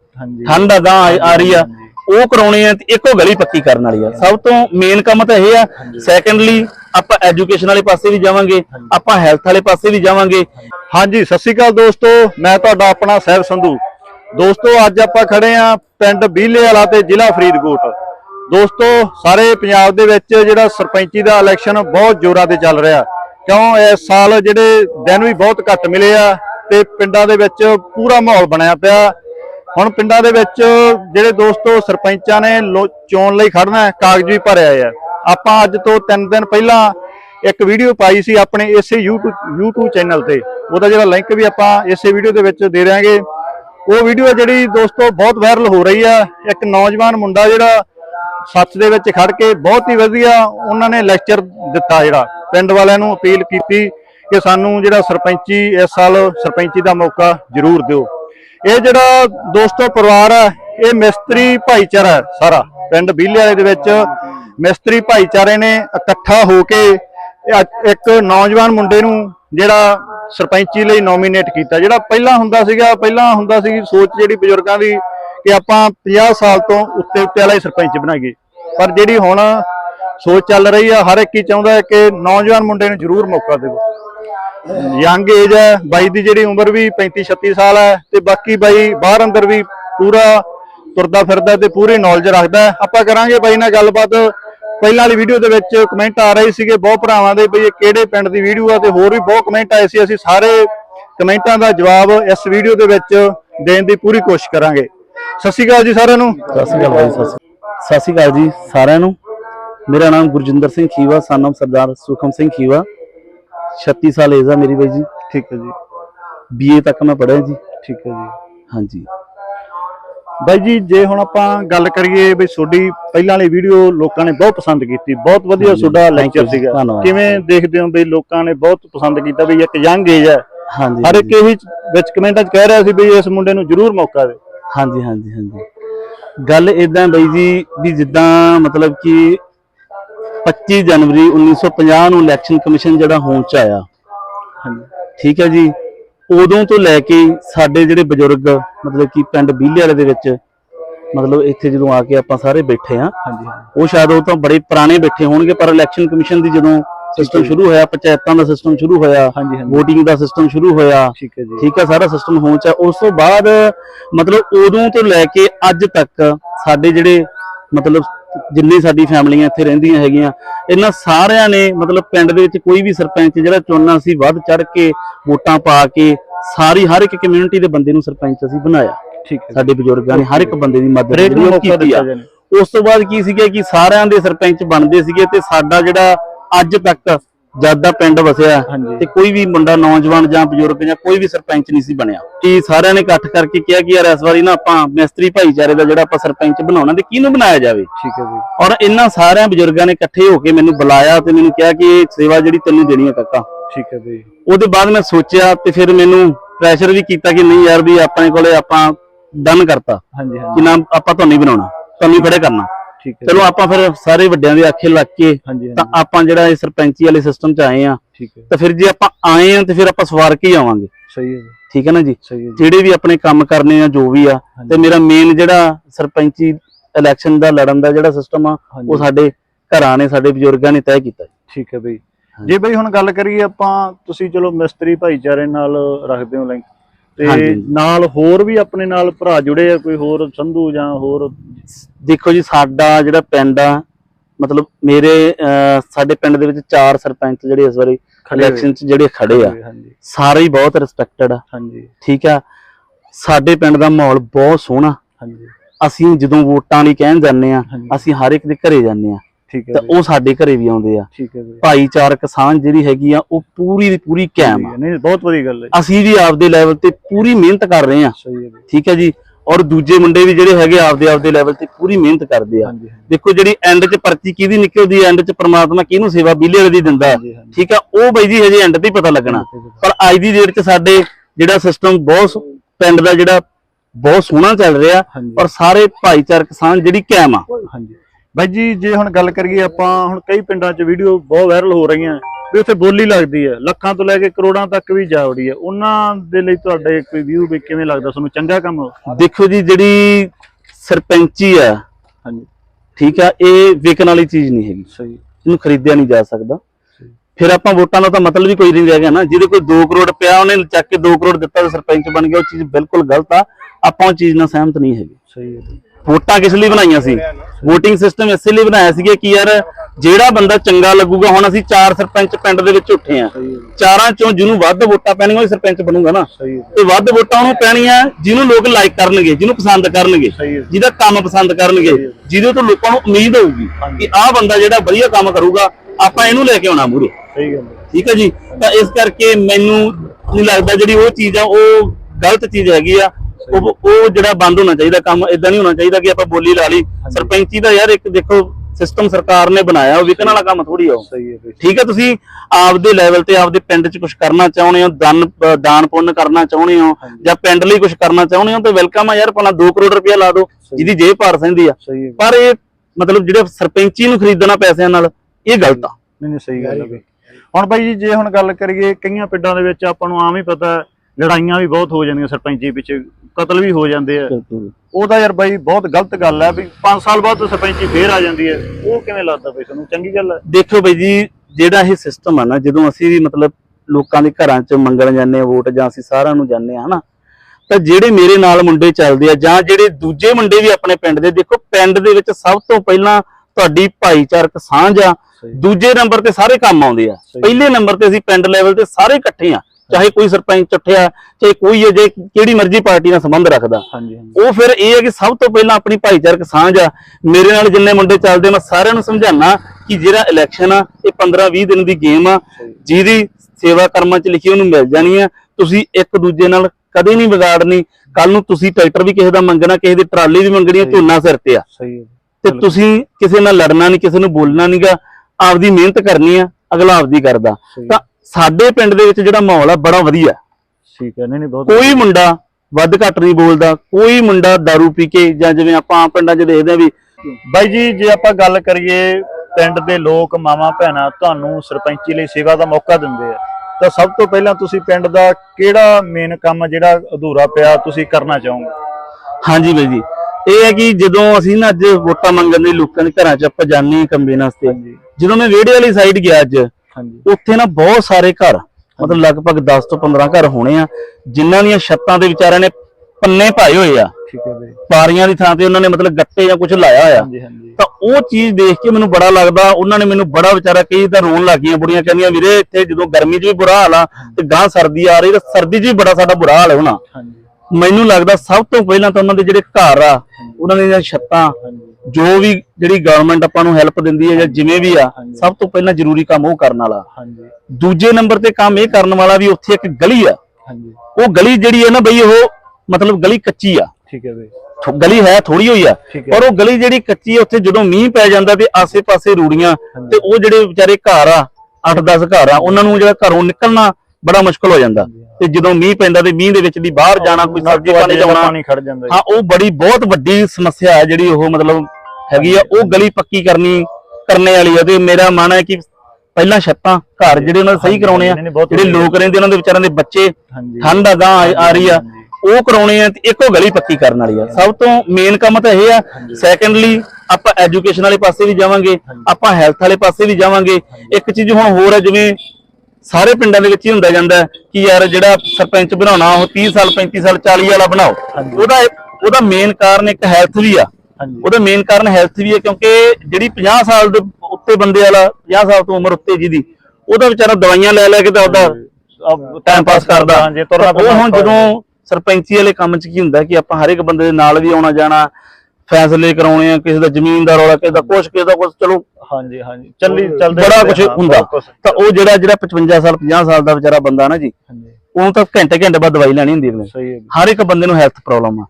ਠੰਡ ਆ ਗਾਂ ਆ- ਆ ਰਹੀ ਆ ਉਹ ਕਰਾਉਣੇ ਆ ਤੇ ਇੱਕੋ ਗਲੀ ਪੱਕੀ ਕਰਨ ਵਾਲੀ ਆ। ਸਭ ਤੋਂ ਮੇਨ ਕੰਮ ਤਾਂ ਇਹ ਆ ਸੈਕੰਡਲੀ ਆਪਾਂ ਐਜੂਕੇਸ਼ਨ ਵਾਲੇ ਪਾਸੇ ਵੀ ਜਾਵਾਂਗੇ ਆਪਾਂ ਹੈਲਥ ਵਾਲੇ ਪਾਸੇ ਵੀ ਜਾਵਾਂਗੇ। ਹਾਂਜੀ ਸਤਿ ਸ਼੍ਰੀ ਅਕਾਲ ਦੋਸਤੋ ਮੈਂ ਤੁਹਾਡਾ ਆਪਣਾ ਸਹਿਬ ਸੰਧੂ। ਦੋਸਤੋ ਅੱਜ ਆਪਾਂ ਖੜੇ ਆ ਪਿੰਡ ਬੀਲੇ ਵਾਲਾ ਤੇ ਜ਼ਿਲ੍ਹਾ ਫਰੀਦਕੋਟ। ਦੋਸਤੋ, ਸਾਰੇ ਪੰਜਾਬ ਦੇ ਵਿੱਚ ਜਿਹੜਾ ਸਰਪੰਚੀ ਦਾ ਇਲੈਕਸ਼ਨ ਬਹੁਤ ਜ਼ੋਰਾਂ ਤੇ ਚੱਲ ਰਿਹਾ। ਕਿਉਂ? ਇਸ ਸਾਲ ਜਿਹੜੇ ਦਿਨ ਵੀ ਬਹੁਤ ਘੱਟ ਮਿਲੇ ਆ ਤੇ ਪਿੰਡਾਂ ਦੇ ਵਿੱਚ ਪੂਰਾ ਮਾਹੌਲ ਬਣਿਆ ਪਿਆ। ਹੁਣ ਪਿੰਡਾਂ ਦੇ ਵਿੱਚ ਜਿਹੜੇ ਦੋਸਤੋ ਸਰਪੰਚਾਂ ਨੇ ਲੋ- ਚੋਣ ਲਈ ਖੜਨਾ ਕਾਗਜ਼ ਵੀ ਭਰਿਆ ਆ। ਆਪਾਂ ਅੱਜ ਤੋਂ 3 ਦਿਨ ਪਹਿਲਾਂ ਇੱਕ ਵੀਡੀਓ ਪਾਈ ਸੀ ਆਪਣੇ ਇਸੇ YouTube YouTube ਚੈਨਲ ਤੇ। ਉਹਦਾ ਜਿਹੜਾ ਲਿੰਕ ਵੀ ਆਪਾਂ ਇਸੇ ਵੀਡੀਓ ਦੇ ਵਿੱਚ ਦੇ ਦਿਆਂਗੇ। ਉਹ ਵੀਡੀਓ ਜਿਹੜੀ ਦੋਸਤੋ ਬਹੁਤ ਵਾਇਰਲ ਹੋ ਰਹੀ ਆ। ਇੱਕ ਨੌਜਵਾਨ ਮੁੰਡਾ ਜਿਹੜਾ ਸੱਚ ਦੇ ਵਿੱਚ ਖੜ ਕੇ ਬਹੁਤ ਹੀ ਵਧੀਆ ਉਹਨਾਂ ਨੇ ਲੈਕਚਰ ਦਿੱਤਾ ਜਿਹੜਾ, ਪਿੰਡ ਵਾਲਿਆਂ ਨੂੰ ਅਪੀਲ ਕੀਤੀ ਕਿ ਸਾਨੂੰ ਜਿਹੜਾ ਸਰਪੰਚੀ, ਇਸ ਸਾਲ ਸਰਪੰਚੀ ਦਾ ਮੌਕਾ ਜ਼ਰੂਰ ਦਿਓ। ਇਹ ਜਿਹੜਾ ਦੋਸਤੋ ਪਰਿਵਾਰ ਹੈ, ਇਹ ਮਿਸਤਰੀ ਭਾਈਚਾਰਾ ਹੈ ਸਾਰਾ। ਪਿੰਡ ਬੀਲੇ ਵਾਲੇ ਦੇ ਵਿੱਚ ਮਿਸਤਰੀ ਭਾਈਚਾਰੇ ਨੇ ਇਕੱਠਾ ਹੋ ਕੇ ਇੱਕ ਨੌਜਵਾਨ ਮੁੰਡੇ ਨੂੰ ਜਿਹੜਾ ਸਰਪੰਚੀ ਲਈ ਨੋਮੀਨੇਟ ਕੀਤਾ, ਜਿਹੜਾ ਪਹਿਲਾਂ ਹੁੰਦਾ ਸੀਗਾ, ਪਹਿਲਾਂ ਹੁੰਦਾ ਸੀ ਸੋਚ ਜਿਹੜੀ ਬਜ਼ੁਰਗਾਂ ਦੀ ਕਿ ਆਪਾਂ 50 ਸਾਲ ਤੋਂ ਉੱਤੇ ਉੱਤੇ ਵਾਲਾ ਹੀ ਸਰਪੰਚ ਬਣਾਈਏ ਪਰ ਜਿਹੜੀ ਹੁਣ ਸੋਚ ਚੱਲ ਰਹੀ ਆ, ਹਰ ਇੱਕ ਹੀ ਚਾਹੁੰਦਾ ਹੈ ਕਿ ਨੌਜਵਾਨ ਮੁੰਡੇ ਨੂੰ ਜ਼ਰੂਰ ਮੌਕਾ ਦੇਵੋ। ਯੰਗ ਏਜ ਹੈ, ਬਾਈ ਦੀ ਜਿਹੜੀ ਉਮਰ ਵੀ 35 36 ਸਾਲ ਹੈ ਤੇ ਬਾਕੀ ਬਾਈ ਬਾਹਰ ਅੰਦਰ ਵੀ ਪੂਰਾ ਤੁਰਦਾ ਫਿਰਦਾ ਤੇ ਪੂਰੀ ਨੌਲੇਜ ਰੱਖਦਾ ਆਪਾਂ ਕਰਾਂਗੇ ਬਾਈ ਨਾਲ ਗੱਲਬਾਤ। ਪਹਿਲਾਂ ਵਾਲੀ ਵੀਡੀਓ ਦੇ ਵਿੱਚ ਕਮੈਂਟ ਆ ਰਹੇ ਸੀਗੇ ਬਹੁਤ ਭਰਾਵਾਂ ਦੇ, ਬਈ ਇਹ ਕਿਹੜੇ ਪਿੰਡ ਦੀ ਵੀਡੀਓ ਆ ਤੇ ਹੋਰ ਵੀ ਬਹੁਤ ਕਮੈਂਟ ਆਏ ਸੀ। ਅਸੀਂ ਸਾਰੇ ਕਮੈਂਟਾਂ ਦਾ ਜਵਾਬ ਇਸ ਵੀਡੀਓ ਦੇ ਵਿੱਚ ਦੇਣ ਦੀ ਪੂਰੀ ਕੋਸ਼ਿਸ਼ ਕਰਾਂਗੇ। ਸਤਿ ਸ਼੍ਰੀ ਅਕਾਲ ਜੀ ਸਾਰਿਆਂ ਨੂੰ। ਸਤਿ ਸ਼੍ਰੀ ਅਕਾਲ ਬਾਈ, ਸਤਿ ਸ਼੍ਰੀ- ਅਕਾਲ। ਜੀ ਸਾਰਿਆਂ ਨੂੰ। ਮੇਰਾ ਨਾਮ ਗੁਰਜਿੰਦਰ ਸਿੰਘ ਖੀਵਾ ਸਨ of ਸਰਦਾਰ ਸੁਖਮ ਸਿੰਘ ਖੀਵਾ। 36 ਸਾਲ ਏਜ ਆ ਮੇਰੀ ਬਾਈ ਜੀ। ਠੀਕ ਹੈ ਜੀ। ਬੀਏ ਤੱਕ ਮੈਂ ਪੜ੍ਹਿਆ ਜੀ। ਠੀਕ ਹੈ ਜੀ। ਹਾਂਜੀ। ਬਾਈ ਜੀ ਜੇ ਹੁਣ ਆਪਾਂ ਗੱਲ ਕਰੀਏ ਵੀ ਤੁਹਾਡੀ ਪਹਿਲਾਂ ਵਾਲੀ ਵੀਡੀਓ ਲੋਕਾਂ ਨੇ ਬਹੁਤ ਪਸੰਦ ਕੀਤੀ ਬਹੁਤ ਵਧੀਆ ਤੁਹਾਡਾ ਲੈਕਚਰ ਸੀਗਾ। ਕਿਵੇਂ ਦੇਖਦੇ ਹੋ ਵੀ ਲੋਕਾਂ ਨੇ ਬਹੁਤ ਪਸੰਦ ਕੀਤਾ ਵੀ ਇੱਕ ਯੰਗ ਏਜ ਹੈ? ਹਾਂਜੀ ਹਰ ਇੱਕ ਇਹੀ ਵਿੱਚ ਕਮੈਂਟਾਂ 'ਚ ਕਹਿ ਰਿਹਾ ਸੀ ਵੀ ਇਸ ਮੁੰਡੇ ਨੂੰ ਜ਼ਰੂਰ ਮੌਕਾ ਦੇ। ਹਾਂਜੀ ਹਾਂਜੀ ਹਾਂਜੀ। ਗੱਲ ਇਦਾਂ ਬਈ ਜੀ ਵੀ ਜਿੱਦਾਂ ਮਤਲਬ ਕਿ 25 ਜਨਵਰੀ 1950 ਨੂੰ ਇਲੈਕਸ਼ਨ ਕਮਿਸ਼ਨ ਜਿਹੜਾ ਹੋਂਦ ਚ ਆਇਆ। ਹਾਂਜੀ। ਠੀਕ ਹੈ ਜੀ? ਉਦੋਂ ਤੋਂ ਲੈ ਕੇ ਸਾਡੇ ਜਿਹੜੇ ਬਜ਼ੁਰਗ ਮਤਲਬ ਕਿ ਪਿੰਡ ਬੀਲੇ ਵਾਲੇ ਦੇ ਵਿੱਚ ਮਤਲਬ ਇੱਥੇ ਜਦੋਂ ਆ ਕੇ ਆਪਾਂ ਸਾਰੇ ਬੈਠੇ ਆ ਹਾਂਜੀ ਉਹ ਸ਼ਾਇਦ ਉਹ ਤਾਂ ਬੜੇ ਪੁਰਾਣੇ ਬੈਠੇ ਹੋਣਗੇ ਪਰ ਇਲੈਕਸ਼ਨ ਕਮਿਸ਼ਨ ਦੀ ਜਦੋਂ ਸਿਸਟਮ ਸ਼ੁਰੂ ਹੋਇਆ ਪੰਚਾਇਤਾਂ ਦਾ ਸਿਸਟਮ ਸ਼ੁਰੂ ਹੋਇਆ VOTING ਦਾ ਸਿਸਟਮ ਸ਼ੁਰੂ ਹੋਇਆ। ਠੀਕ ਹੈ ਜੀ। ਠੀਕ ਹੈ ਸਾਰਾ ਸਿਸਟਮ ਹੋਣ ਚ। ਉਸ ਤੋਂ ਬਾਅਦ ਮਤਲਬ ਉਦੋਂ ਤੋਂ ਲੈ ਕੇ ਅੱਜ ਤੱਕ ਸਾਡੇ ਜਿਹੜੇ ਮਤਲਬ ਜਿੰਨੀ ਸਾਡੀ ਫੈਮਲੀਆਂ ਇੱਥੇ ਰਹਿੰਦੀਆਂ ਹੈਗੀਆਂ ਇਹਨਾਂ ਸਾਰਿਆਂ ਨੇ ਮਤਲਬ ਪਿੰਡ ਦੇ ਵਿੱਚ ਕੋਈ ਵੀ ਸਰਪੰਚ ਜਿਹੜਾ ਚੁਣਨਾ ਸੀ ਵੱਧ ਚੜ ਕੇ ਵੋਟਾਂ ਪਾ ਕੇ ਸਾਰੀ ਹਰ ਇੱਕ ਕਮਿਊਨਿਟੀ ਦੇ ਬੰਦੇ ਨੂੰ ਸਰਪੰਚ ਅਸੀਂ ਬਣਾਇਆ। ਠੀਕ ਹੈ ਸਾਡੇ ਬਜ਼ੁਰਗਾਂ ਨੇ ਹਰ ਇੱਕ ਬੰਦੇ ਦੀ ਮਦਦ ਕੀਤੀ ਆ। ਉਸ ਤੋਂ ਬਾਅਦ ਕੀ ਸੀਗਾ ਕਿ ਸਾਰਿਆਂ ਦੇ ਸਰਪੰਚ ਬਣਦੇ ਸੀਗੇ ਤੇ ਸਾਡਾ ਜਿਹੜਾ ਅੱਜ ਤੱਕ ਜਦ ਦਾ ਪਿੰਡ ਵਸਿਆ। ਤੇ ਕੋਈ ਵੀ ਮੁੰਡਾ ਨੌਜਵਾਨ ਜਾਂ ਬਜ਼ੁਰਗ ਜਾਂ ਕੋਈ ਵੀ ਸਰਪੰਚ ਨਹੀਂ ਸੀ ਬਣਿਆ। ਕਿ ਸਾਰਿਆਂ ਨੇ ਇਕੱਠ ਕਰਕੇ ਕਿਹਾ ਕਿ ਯਾਰ ਇਸ ਵਾਰੀ ਨਾ ਆਪਾਂ ਮਿਸਤਰੀ ਭਾਈਚਾਰੇ ਦਾ ਜਿਹੜਾ ਆਪਾਂ ਸਰਪੰਚ ਬਣਾਉਣਾ ਤੇ ਕਿਹਨੂੰ ਬਣਾਇਆ ਜਾਵੇ? ਠੀਕ ਹੈ ਜੀ। ਔਰ ਇਹਨਾਂ ਸਾਰਿਆਂ ਬਜ਼ੁਰਗਾਂ ਨੇ ਇਕੱਠੇ ਹੋ ਕੇ ਮੈਨੂੰ ਬੁਲਾਇਆ ਤੇ ਮੈਨੂੰ ਕਿਹਾ ਕਿ ਇਹ ਸੇਵਾ ਜਿਹੜੀ ਤੈਨੂੰ ਦੇਣੀ ਹੈ ਕਾਕਾ। ਠੀਕ ਹੈ ਜੀ। ਉਹਦੇ ਬਾਅਦ ਮੈਂ ਸੋਚਿਆ ਤੇ ਫਿਰ ਮੈਨੂੰ ਪ੍ਰੈਸ਼ਰ ਵੀ ਕੀਤਾ ਕਿ ਨਹੀਂ ਯਾਰ ਵੀ ਆਪਣੇ ਕੋਲੇ ਆਪਾਂ ਡਨ ਕਰਤਾ ਹਾਂਜੀ ਕਿ ਹਾਂਜੀ ਨਾ ਆਪਾਂ ਤੁਹਾਨੂੰ ਹੀ ਬਣਾਉਣਾ ਤੁਹਾਨੂੰ ਹੀ ਖੜੇ ਕਰਨਾ। ਠੀਕ ਹੈ ਚਲੋ ਆਪਾਂ ਫਿਰ ਸਾਰੇ ਵੱਡਿਆਂ ਦੇ ਆਖੇ ਲੱਗ ਕੇ ਤਾਂ ਆਪਾਂ ਜਿਹੜਾ ਇਹ ਸਰਪੰਚੀ ਵਾਲੇ ਸਿਸਟਮ 'ਚ ਆਏ ਆ ਤਾਂ ਫਿਰ ਜੇ ਆਪਾਂ ਆਏ ਆ ਤੇ ਫਿਰ ਆਪਾਂ ਸਵਾਰ ਕੇ ਹੀ ਆਵਾਂਗੇ। ਸਹੀ ਹੈ ਜੀ। ਠੀਕ ਹੈ ਨਾ ਜੀ? ਜਿਹੜੇ ਵੀ ਆਪਣੇ ਕੰਮ ਕਰਨੇ ਆ ਜੋ ਵੀ ਆ ਤੇ ਮੇਰਾ ਮੇਨ ਜਿਹੜਾ ਸਰਪੰਚੀ ਇਲੈਕਸ਼ਨ ਦਾ ਲੜਨ ਦਾ ਜਿਹੜਾ ਸਿਸਟਮ ਆ ਉਹ ਸਾਡੇ ਘਰਾਂ ਨੇ ਸਾਡੇ ਬਜ਼ੁਰਗਾਂ ਨੇ ਤੈਅ ਕੀਤਾ। ਠੀਕ ਹੈ ਬਈ। ਜੇ ਬਈ ਹੁਣ ਗੱਲ ਕਰੀਏ ਆਪਾਂ ਤੁਸੀਂ ਚਲੋ ਮਿਸਤਰੀ ਭਾਈਚਾਰੇ ਨਾਲ ਰੱਖਦੇ ਹੋ ਲਿੰਕ ਤੇ। ਨਾਲ ਹੋਰ ਵੀ ਆਪਣੇ ਨਾਲ ਭਰਾ ਜੁੜੇ ਆ ਕੋਈ ਹੋਰ ਸੰਧੂ ਜਾਂ ਹੋਰ? ਦੇਖੋ ਜੀ ਸਾਡਾ ਜਿਹੜਾ ਪਿੰਡ ਆ ਮਤਲਬ ਮੇਰੇ ਸਾਡੇ ਪਿੰਡ ਦੇ ਵਿੱਚ ਚਾਰ ਸਰਪੰਚ ਜਿਹੜੇ ਇਸ ਵਾਰੀ। ਇਲੈਕਸ਼ਨ 'ਚ ਜਿਹੜੇ ਖੜੇ ਆ। ਸਾਰੇ ਹੀ ਬਹੁਤ ਰਿਸਪੈਕਟਡ ਆ। ਹਾਂਜੀ। ਠੀਕ ਆ? ਸਾਡੇ ਪਿੰਡ ਦਾ ਮਾਹੌਲ ਬਹੁਤ ਸੋਹਣਾ। ਹਾਂਜੀ। ਅਸੀਂ ਜਦੋਂ ਵੋਟਾਂ ਲਈ ਕਹਿਣ ਜਾਂਦੇ ਆ। ਅਸੀਂ ਹਰ ਇੱਕ ਦੇ ਘਰੇ ਜਾਂਦੇ ਆ। ਠੀਕ ਹੈ ਤੇ ਬਈ ਉਹ ਸਾਡੇ ਘਰੇ ਵੀ ਆਉਂਦੇ ਆ। ਠੀਕ ਹੈ ਭਾਈਚਾਰਕ ਸਾਂਝ ਜਿਹੜੀ ਹੈਗੀ ਆ ਉਹ ਪੂਰੀ ਦੀ ਪੂਰੀ ਕਾਇਮ ਆ। ਨਹੀਂ ਬਹੁਤ ਵਧੀਆ ਗੱਲ ਹੈ ਅਸੀਂ ਵੀ ਆਪਦੇ ਲੈਵਲ ਤੇ ਪੂਰੀ ਮਿਹਨਤ ਕਰ ਰਹੇ ਆ। ਠੀਕ ਹੈ ਜੀ। ਔਰ ਦੂਜੇ ਮੁੰਡੇ ਵੀ ਜਿਹੜੇ ਹੈਗੇ ਆਪਦੇ ਆਪਦੇ ਲੈਵਲ ਤੇ ਪੂਰੀ ਮਿਹਨਤ ਕਰਦੇ ਆ। ਦੇਖੋ ਜਿਹੜੀ ਐਂਡ 'ਚ ਪਰਚੀ ਕਿਹਦੀ ਨਿਕਲਦੀ ਐਂਡ 'ਚ ਪ੍ਰਮਾਤਮਾ ਕਿਹਨੂੰ ਸੇਵਾ ਬਿਲੇ ਵਾਲੇ ਦੀ ਦਿੰਦਾ। ਠੀਕ ਆ ਉਹ ਬਈ ਜੀ ਹਜੇ ਐਂਡ ਤੇ ਪਤਾ ਲੱਗਣਾ। ਪਰ ਅੱਜ ਦੀ ਡੇਟ 'ਚ ਸਾਡੇ ਜਿਹੜਾ ਸਿਸਟਮ ਬਹੁਤ ਪਿੰਡ ਦਾ ਜਿਹੜਾ ਬਹੁਤ ਸੋਹਣਾ ਚੱਲ ਰਿਹਾ। ਔਰ ਸਾਰੇ ਭਾਈਚਾਰਕ ਸਾਂਝ ਜਿਹੜੀ ਕਾਇਮ ਆ। ਹਾਂਜੀ। ਬਾਈ ਜੀ ਜੇ ਹੁਣ ਗੱਲ ਕਰੀਏ ਆਪਾਂ ਹੁਣ ਕਈ ਪਿੰਡਾਂ 'ਚ ਵੀਡੀਓ ਬਹੁਤ ਵਾਇਰਲ ਹੋ ਰਹੀਆਂ ਵੀ ਉੱਥੇ ਬੋਲੀ ਲੱਗਦੀ ਹੈ ਲੱਖਾਂ ਤੋਂ ਲੈ ਕੇ ਕਰੋੜਾਂ ਤੱਕ ਵੀ ਜਾ ਵੜੀ ਹੈ। ਉਹਨਾਂ ਦੇ ਲਈ ਤੁਹਾਡੇ ਕੋਈ ਵਿਊ ਵੀ ਕਿਵੇਂ ਲੱਗਦਾ? ਤੁਹਾਨੂੰ ਚੰਗਾ ਕੰਮ ਦੇਖੋ ਜੀ ਜਿਹੜੀ ਸਰਪੰਚੀ ਆ ਹਾਂਜੀ। ਠੀਕ ਆ ਇਹ ਵਿਕਣ ਵਾਲੀ ਚੀਜ਼ ਨਹੀਂ ਹੈਗੀ। ਸਹੀ। ਇਹਨੂੰ ਖਰੀਦਿਆ ਨਹੀਂ ਜਾ ਸਕਦਾ। ਫਿਰ ਆਪਾਂ ਵੋਟਾਂ ਦਾ ਤਾਂ ਮਤਲਬ ਹੀ ਕੋਈ ਨਹੀਂ ਰਹਿ ਗਿਆ ਨਾ। ਜਿਹਦੇ ਕੋਈ 2 ਕਰੋੜ ਪਿਆ ਉਹਨੇ ਚੱਕ ਕੇ 2 ਕਰੋੜ ਦਿੱਤਾ ਤੇ ਸਰਪੰਚ ਬਣ ਗਿਆ ਉਹ ਚੀਜ਼ ਬਿਲਕੁਲ ਗਲਤ ਆ। ਆਪਾਂ ਉਹ ਚੀਜ਼ ਨਾਲ ਸਹਿਮਤ ਨਹੀਂ ਹੈਗੇ। ਸਹੀ। ਵੋਟਾਂ ਕਿਸ ਲਈ ਬਣਾਈਆਂ ਸੀ? VOTING ਸਿਸਟਮ ਇਸੇ ਲਈ ਬਣਾਇਆ ਸੀਗਾ ਕਿ ਯਾਰ ਜਿਹੜਾ ਬੰਦਾ ਚੰਗਾ ਲੱਗੂਗਾ ਹੁਣ ਅਸੀਂ ਚਾਰ ਸਰਪੰਚ ਪਿੰਡ ਦੇ ਵਿੱਚ ਉੱਠੇ ਆ ਚਾਰਾਂ ਚੋਂ ਜਿਹਨੂੰ ਵੱਧ ਵੋਟਾਂ ਪੈਣਗੀਆਂ ਉਹ ਸਰਪੰਚ ਬਣੂਗਾ ਨਾ। ਤੇ ਵੱਧ ਵੋਟਾਂ ਉਹਨੂੰ ਪੈਣੀਆਂ ਜਿਹਨੂੰ ਲੋਕ ਲਾਈਕ ਕਰਨਗੇ ਜਿਹਨੂੰ ਪਸੰਦ ਕਰਨਗੇ ਜਿਹਦਾ ਕੰਮ ਪਸੰਦ ਕਰਨਗੇ ਜਿਹਦੇ ਤੋਂ ਲੋਕਾਂ ਨੂੰ ਉਮੀਦ ਹੋਊਗੀ ਕਿ ਆਹ ਬੰਦਾ ਜਿਹੜਾ ਵਧੀਆ ਕੰਮ ਕਰੂਗਾ ਆਪਾਂ ਇਹਨੂੰ ਲੈ ਕੇ ਆਉਣਾ ਮੂਰੇ ਠੀਕ ਹੈ ਜੀ? ਤਾਂ ਇਸ ਕਰਕੇ ਮੈਨੂੰ ਨਹੀਂ ਲੱਗਦਾ ਜਿਹੜੀ ਉਹ ਚੀਜ਼ ਆ ਉਹ ਗਲਤ ਚੀਜ਼ ਹੈਗੀ ਆ। ਉਹ ਉਹ ਜਿਹੜਾ ਬੰਦ ਹੋਣਾ ਚਾਹੀਦਾ ਕੰਮ ਇਦਾਂ ਨਹੀਂ ਹੋਣਾ ਚਾਹੀਦਾ ਕਿ ਆਪਾਂ ਬੋਲੀ ਲਾ ਲਈ। ਸਰਪੰਚੀ ਦਾ ਯਾਰ ਇੱਕ ਦੇਖੋ ਸਿਸਟਮ ਸਰਕਾਰ ਨੇ ਬਣਾਇਆ ਉਹ ਵਿਕਣ ਵਾਲਾ ਕੰਮ ਥੋੜੀ ਆ ਉਹ। ਸਹੀ ਹੈ ਬਈ ਠੀਕ ਹੈ ਤੁਸੀਂ ਆਪਦੇ ਲੈਵਲ ਤੇ ਆਪਦੇ ਪਿੰਡ 'ਚ ਕੁਝ ਕਰਨਾ ਚਾਹੁੰਦੇ ਹੋ ਦਾਨ ਅ, ਦਾਨ ਪੁੰਨ ਕਰਨਾ ਚਾਹੁੰਦੇ ਹੋ ਜਾਂ ਪਿੰਡ ਲਈ ਕੁਝ ਕਰਨਾ ਚਾਹੁੰਦੇ ਹੋ ਤੇ ਵੈਲਕਮ ਆ ਯਾਰ ਪਹਿਲਾਂ 2 ਕਰੋੜ ਰੁਪਇਆ ਲਾ ਦਿਓ ਜਿਹਦੀ ਜੇਬ ਭਰ ਸੈਂਦੀ ਆ। ਸਹੀ ਹੈ ਪਰ ਇਹ ਮਤਲਬ ਜਿਹੜੇ ਸਰਪੰਚੀ ਨੂੰ ਖਰੀਦਣਾ ਪੈਸਿਆਂ ਨਾਲ ਇਹ ਗਲਤ ਆ। ਨਹੀਂ ਨਹੀਂ ਸਹੀ ਗੱਲ ਹੈ ਬਈ ਹੁਣ ਬਾਈ ਜੀ ਜੇ ਹੁਣ ਗੱਲ ਕਰੀਏ ਕਈਆਂ ਪਿੰਡਾਂ ਦੇ ਵਿੱਚ ਆਪਾਂ ਨੂੰ ਆਮ ਹੀ ਪਤਾ ਹੈ, ਲੜਾਈਆਂ ਵੀ ਬਹੁਤ ਹੋ ਜਾਂਦੀਆਂ ਸਰਪੰਚੀ ਪਿੱਛੇ ਕਤਲ ਵੀ ਹੋ ਜਾਂਦੇ ਆ। ਉਹਦਾ ਯਾਰ ਬਾਈ ਬਹੁਤ ਗਲਤ ਗੱਲ ਹੈ ਵੀ 5 ਸਾਲ ਬਾਅਦ ਸਰਪੰਚੀ ਫੇਰ ਆ ਜਾਂਦੀ ਹੈ ਉਹ ਕਿਵੇਂ ਲੱਗਦਾ ਬਈ ਤੁਹਾਨੂੰ? ਚੰਗੀ ਗੱਲ ਹੈ ਦੇਖੋ ਬਈ ਜੀ ਜਿਹੜਾ ਇਹ ਸਿਸਟਮ ਆ ਨਾ ਜਦੋਂ ਅਸੀਂ ਵੀ ਮਤਲਬ ਲੋਕਾਂ ਦੇ ਘਰਾਂ 'ਚ ਮੰਗਣ ਜਾਂਦੇ ਆ ਵੋਟ ਜਾਂ ਅਸੀਂ ਸਾਰਿਆਂ ਨੂੰ ਜਾਂਦੇ ਆ ਹਨਾ? ਤਾਂ ਜਿਹੜੇ ਮੇਰੇ ਨਾਲ ਮੁੰਡੇ ਚੱਲਦੇ ਆ ਜਾਂ ਜਿਹੜੇ ਦੂਜੇ ਮੁੰਡੇ ਵੀ ਆਪਣੇ ਪਿੰਡ ਦੇ ਦੇਖੋ ਪਿੰਡ ਦੇ ਵਿੱਚ ਸਭ ਤੋਂ ਪਹਿਲਾਂ ਤੁਹਾਡੀ ਭਾਈਚਾਰਕ ਸਾਂਝ ਆ। ਦੂਜੇ ਨੰਬਰ ਤੇ ਸਾਰੇ ਕੰਮ ਆਉਂਦੇ ਆ। ਪਹਿਲੇ ਨੰਬਰ ਤੇ ਅਸੀਂ ਪਿੰਡ ਲੈਵਲ ਤੇ ਸਾਰੇ ਇਕੱਠੇ ਆ। ਚਾਹੇ ਕੋਈ ਸਰਪੰਚ ਉੱਠਿਆ ਚਾਹੇ ਕੋਈ ਹੈ ਜੇ ਕਿਹੜੀ ਮਰਜ਼ੀ ਪਾਰਟੀ ਨਾਲ ਸੰਬੰਧ ਰੱਖਦਾ। ਹਾਂਜੀ ਉਹ ਫਿਰ ਇਹ ਹੈ ਕਿ ਸਭ ਤੋਂ ਪਹਿਲਾਂ ਆਪਣੀ ਭਾਈਚਾਰਕ ਸਾਂਝ ਆ। ਮੇਰੇ ਨਾਲ ਜਿੰਨੇ ਮੁੰਡੇ ਚੱਲਦੇ ਮੈਂ ਸਾਰਿਆਂ ਨੂੰ ਸਮਝਾਉਣਾ ਕਿ ਜਿਹੜਾ ਇਲੈਕਸ਼ਨ ਆ ਇਹ 15-20 ਦਿਨ ਦੀ ਗੇਮ ਆ। ਜਿਹਦੀ ਸੇਵਾ ਕਰਮਾਂ 'ਚ ਲਿਖੀ ਉਹਨੂੰ ਮਿਲ ਜਾਣੀ ਆ। ਤੁਸੀਂ ਇੱਕ ਦੂਜੇ ਨਾਲ ਕਦੇ ਨਹੀਂ ਵਿਗਾੜਨੀ ਕੱਲ ਨੂੰ ਤੁਸੀਂ ਟਰੈਕਟਰ ਵੀ ਕਿਸੇ ਦਾ ਮੰਗਣਾ ਕਿਸੇ ਦੀ ਟਰਾਲੀ ਵੀ ਮੰਗਣੀ ਆ ਝੋਨਾ ਸਿਰ ਤੇ ਆ। ਤੇ ਤੁਸੀਂ ਕਿਸੇ ਨਾਲ ਲੜਨਾ ਨਹੀਂ ਕਿਸੇ ਨੂੰ ਬੋਲਣਾ ਨਹੀਂਗਾ ਆਪਦੀ ਮਿਹਨਤ ਕਰਨੀ ਆ ਅਗਲਾ ਆਪਦੀ ਕਰਦਾ। ਤਾਂ ਸਾਡੇ ਪਿੰਡ ਦੇ ਵਿੱਚ ਜਿਹੜਾ ਮਾਹੌਲ ਆ ਬੜਾ ਵਧੀਆ। ਠੀਕ ਹੈ ਨਹੀਂ ਨਹੀਂ ਬਹੁਤ ਕੋਈ ਮੁੰਡਾ ਵੱਧ ਘੱਟ ਨਹੀਂ ਬੋਲਦਾ ਕੋਈ ਮੁੰਡਾ दारू ਪੀ ਕੇ ਜਾਂ ਜਿਵੇਂ ਆਪਾਂ ਪਿੰਡਾਂ 'ਚ ਦੇਖਦੇ ਆ ਵੀ ਬਾਈ ਜੀ ਜੇ ਆਪਾਂ ਗੱਲ ਕਰੀਏ ਪਿੰਡ ਦੇ ਲੋਕ ਮਾਵਾਂ ਭੈਣਾਂ ਤੁਹਾਨੂੰ ਸਰਪੰਚੀ ਲਈ ਸੇਵਾ ਦਾ ਮੌਕਾ ਦਿੰਦੇ ਆ ਤਾਂ ਸਭ ਤੋਂ ਪਹਿਲਾਂ ਤੁਸੀਂ ਪਿੰਡ ਦਾ ਕਿਹੜਾ ਮੇਨ ਕੰਮ ਜਿਹੜਾ ਅਧੂਰਾ ਪਿਆ ਤੁਸੀਂ ਕਰਨਾ ਚਾਹੋਗੇ? ਹਾਂਜੀ ਬਾਈ ਜੀ ਇਹ ਹੈ ਕਿ ਜਦੋਂ ਅਸੀਂ ਨਾ ਅੱਜ ਵੋਟਾਂ ਮੰਗਣ ਲਈ ਲੋਕਾਂ ਦੇ ਘਰਾਂ 'ਚ ਆਪਾਂ ਜਾਂਦੇ ਹਾਂ ਕੰਬੇਨ ਵਾਸਤੇ ਜਦੋਂ ਮੈਂ ਵਿਹੜੇ ਵਾਲੀ ਸਾਈਡ ਗਿਆ ਅੱਜ ਉੱਥੇ ਨਾ ਬਹੁਤ ਸਾਰੇ ਘਰ ਮਤਲਬ ਲਗਭਗ 10 ਤੋਂ 15 ਘਰ ਹੋਣੇ ਆ ਜਿਨ੍ਹਾਂ ਦੀਆਂ ਛੱਤਾਂ ਦੇ ਵਿਚਾਰਿਆਂ ਨੇ ਪੰਨੇ ਪਾਏ ਹੋਏ ਆ। ਠੀਕ ਹੈ ਬਈ ਪਾਰੀਆਂ ਦੀ ਥਾਂ ਤੇ ਉਹਨਾਂ ਨੇ ਮਤਲਬ ਗੱਟੇ ਜਾਂ ਕੁਝ ਲਾਇਆ ਹੋਇਆ। ਹਾਂਜੀ ਹਾਂਜੀ। ਤਾਂ ਉਹ ਚੀਜ਼ ਦੇਖ ਕੇ ਮੈਨੂੰ ਬੜਾ ਲੱਗਦਾ ਉਹਨਾਂ ਨੇ ਮੈਨੂੰ ਬੜਾ ਵਿਚਾਰਾ ਕਈ ਤਾਂ ਰੋਣ ਲੱਗ ਗਈਆਂ ਬੁੜੀਆਂ ਕਹਿੰਦੀਆਂ ਵੀਰੇ ਇੱਥੇ ਜਦੋਂ ਗਰਮੀ 'ਚ ਵੀ ਬੁਰਾ ਹਾਲ ਆ ਤੇ ਗਾਂ ਸਰਦੀ ਆ ਰਹੀ ਤਾਂ ਸਰਦੀ 'ਚ ਵੀ ਬੜਾ ਸਾਡਾ ਬੁਰਾ ਹਾਲ ਹੋਣਾ। ਹਾਂਜੀ। ਮੈਨੂੰ ਲੱਗਦਾ ਸਭ ਤੋਂ ਪਹਿਲਾਂ ਤਾਂ ਉਹਨਾਂ ਦੇ ਜਿਹੜੇ ਘਰ ਆ ਉਹਨਾਂ ਦੀਆਂ ਛੱਤਾਂ ਜੋ ਵੀ ਜਿਹੜੀ ਗਵਰਨਮੈਂਟ ਆਪਾਂ ਨੂੰ ਹੈਲਪ ਦਿੰਦੀ ਹੈ ਜਾਂ ਜਿਵੇਂ ਵੀ ਆ ਸਭ ਤੋਂ ਪਹਿਲਾਂ ਜ਼ਰੂਰੀ ਕੰਮ ਉਹ ਕਰਨ ਵਾਲਾ। ਹਾਂਜੀ। ਦੂਜੇ ਨੰਬਰ ਤੇ ਕੰਮ ਇਹ ਕਰਨ ਵਾਲਾ ਵੀ ਉੱਥੇ ਇੱਕ ਗਲੀ ਆ। ਹਾਂਜੀ। ਉਹ ਗਲੀ ਜਿਹੜੀ ਹੈ ਨਾ ਬਈ ਉਹ ਮਤਲਬ ਗਲੀ ਕੱਚੀ ਆ। ਠੀਕ ਹੈ ਬਈ। ਗਲੀ ਹੈ ਥੋੜੀ ਹੋਈ ਆ। ਪਰ ਉਹ ਗਲੀ ਜਿਹੜੀ ਕੱਚੀ ਆ ਉੱਥੇ ਜਦੋਂ ਮੀਂਹ ਪੈ ਜਾਂਦਾ ਤੇ ਆਸੇ-ਪਾਸੇ ਰੂੜੀਆਂ ਤੇ ਉਹ ਜਿਹੜੇ ਵਿਚਾਰੇ ਘਰ ਆ 8-10 ਘਰ ਆ ਉਹਨਾਂ ਨੂੰ ਜਿਹੜਾ ਘਰੋਂ ਨਿਕਲਣਾ ਬੜਾ ਮੁਸ਼ਕਲ ਹੋ ਜਾਂਦਾ। ਤੇ ਜਦੋਂ ਮੀਂਹ ਪੈਂਦਾ ਤੇ ਮੀਂਹ ਦੇ ਵਿੱਚ ਦੀ ਬਾਹਰ ਜਾਣਾ ਕੋਈ ਸਬਜ਼ੀ ਪਾਣੀ ਲਾਉਣਾ ਪਾਣੀ ਖੜ ਜਾਂਦਾ। ਹਾਂ ਉਹ ਬੜੀ ਬਹੁਤ ਵੱਡੀ ਸਮੱਸਿਆ ਹੈ ਜਿਹੜੀ ਉਹ ਮਤਲਬ ਹੈਗੀ ਆ ਉਹ ਗਲੀ ਪੱਕੀ ਕਰਨੀ ਕਰਨੇ ਵਾਲੀ ਆ ਤੇ ਮੇਰਾ ਮਨ ਹੈ ਕਿ ਪਹਿਲਾਂ ਛੱਤਾਂ ਘਰ ਜਿਹੜੇ ਉਹਨਾਂ ਦੇ ਸਹੀ ਕਰਾਉਣੇ ਆ ਜਿਹੜੇ। ਲੋਕ ਰਹਿੰਦੇ ਉਹਨਾਂ ਦੇ ਵਿਚਾਰਾਂ ਦੇ ਬੱਚੇ ਠੰਡ ਆ ਗਾਂ ਆ- ਆ ਰਹੀ ਆ ਉਹ ਕਰਾਉਣੇ ਆ ਤੇ ਇੱਕੋ ਗਲੀ ਪੱਕੀ ਕਰਨ ਵਾਲੀ ਆ। ਸਭ ਤੋਂ ਮੇਨ ਕੰਮ ਤਾਂ ਇਹ ਆ ਸੈਕੰਡਲੀ ਆਪਾਂ ਐਜੂਕੇਸ਼ਨ ਵਾਲੇ ਪਾਸੇ ਵੀ ਜਾਵਾਂਗੇ ਆਪਾਂ ਹੈਲਥ ਵਾਲੇ ਪਾਸੇ ਵੀ ਜਾਵਾਂਗੇ। ਇੱਕ ਚੀਜ਼ ਹੁਣ ਹੋਰ ਹੈ ਜਿਵੇਂ ਸਾਰੇ ਪਿੰਡਾਂ ਦੇ ਵਿੱਚ ਹੀ ਹੁੰਦਾ ਜਾਂਦਾ ਕਿ ਯਾਰ ਜਿਹੜਾ ਸਰਪੰਚ ਬਣਾਉਣਾ ਉਹ 30 ਸਾਲ 35 ਸਾਲ 40 ਵਾਲਾ ਬਣਾਓ। ਉਹਦਾ ਉਹਦਾ ਮੇਨ ਕਾਰਨ ਇੱਕ ਹੈਲਥ ਵੀ ਆ। ਉਹਦਾ ਮੇਨ ਕਾਰਨ ਹੈਲਥ ਵੀ ਹੈ ਕਿਉਂਕਿ ਜਿਹੜੀ 50 ਸਾਲ ਦੇ ਉੱਤੇ ਬੰਦੇ ਵਾਲਾ 50 ਸਾਲ ਤੋਂ ਉਮਰ ਉੱਤੇ ਜਿਹਦੀ ਉਹਦਾ ਵਿਚਾਰਾ ਦਵਾਈਆਂ ਲੈ ਲੈ ਕੇ ਤਾਂ ਉਹਦਾ ਟਾਈਮ ਪਾਸ ਕਰਦਾ। ਉਹ ਹੁਣ ਜਦੋਂ ਸਰਪੰਚੀ ਵਾਲੇ ਕੰਮ 'ਚ ਕੀ ਹੁੰਦਾ ਕਿ ਆਪਾਂ ਹਰ ਇੱਕ ਬੰਦੇ ਦੇ ਨਾਲ ਵੀ ਆਉਣਾ ਜਾਣਾ ਫੈਸਲੇ ਕਰਾਉਣੇ ਆ ਕਿਸੇ ਦਾ ਜ਼ਮੀਨ ਦਾ ਰੌਲਾ ਕਿਸੇ ਦਾ ਕੁਛ ਕਿਸੇ ਦਾ ਕੁਛ ਚਲੋ ਹਾਂਜੀ ਹਾਂਜੀ। ਚੱਲੀ ਚੱਲਦੇ ਬੜਾ ਹਾਂ, ਹੁੰਦਾ। ਕੁਛ। ਤਾਂ ਉਹ ਜਿਹੜਾ ਜਿਹੜਾ 55 ਸਾਲ 50 ਸਾਲ ਦਾ ਵਿਚਾਰਾ ਬੰਦਾ ਨਾ ਜੀ ਉਹਨੂੰ ਤਾਂ ਘੰਟੇ ਘੰਟੇ ਬਾਅਦ ਦਵਾਈ ਲੈਣੀ ਹੁੰਦੀ ਹੈ ਸਹੀ ਹੈ ਜੀ, ਹਰ ਇੱਕ ਬੰਦੇ ਨੂੰ ਹੈਲਥ ਪ੍ਰੋਬਲਮ ਆ।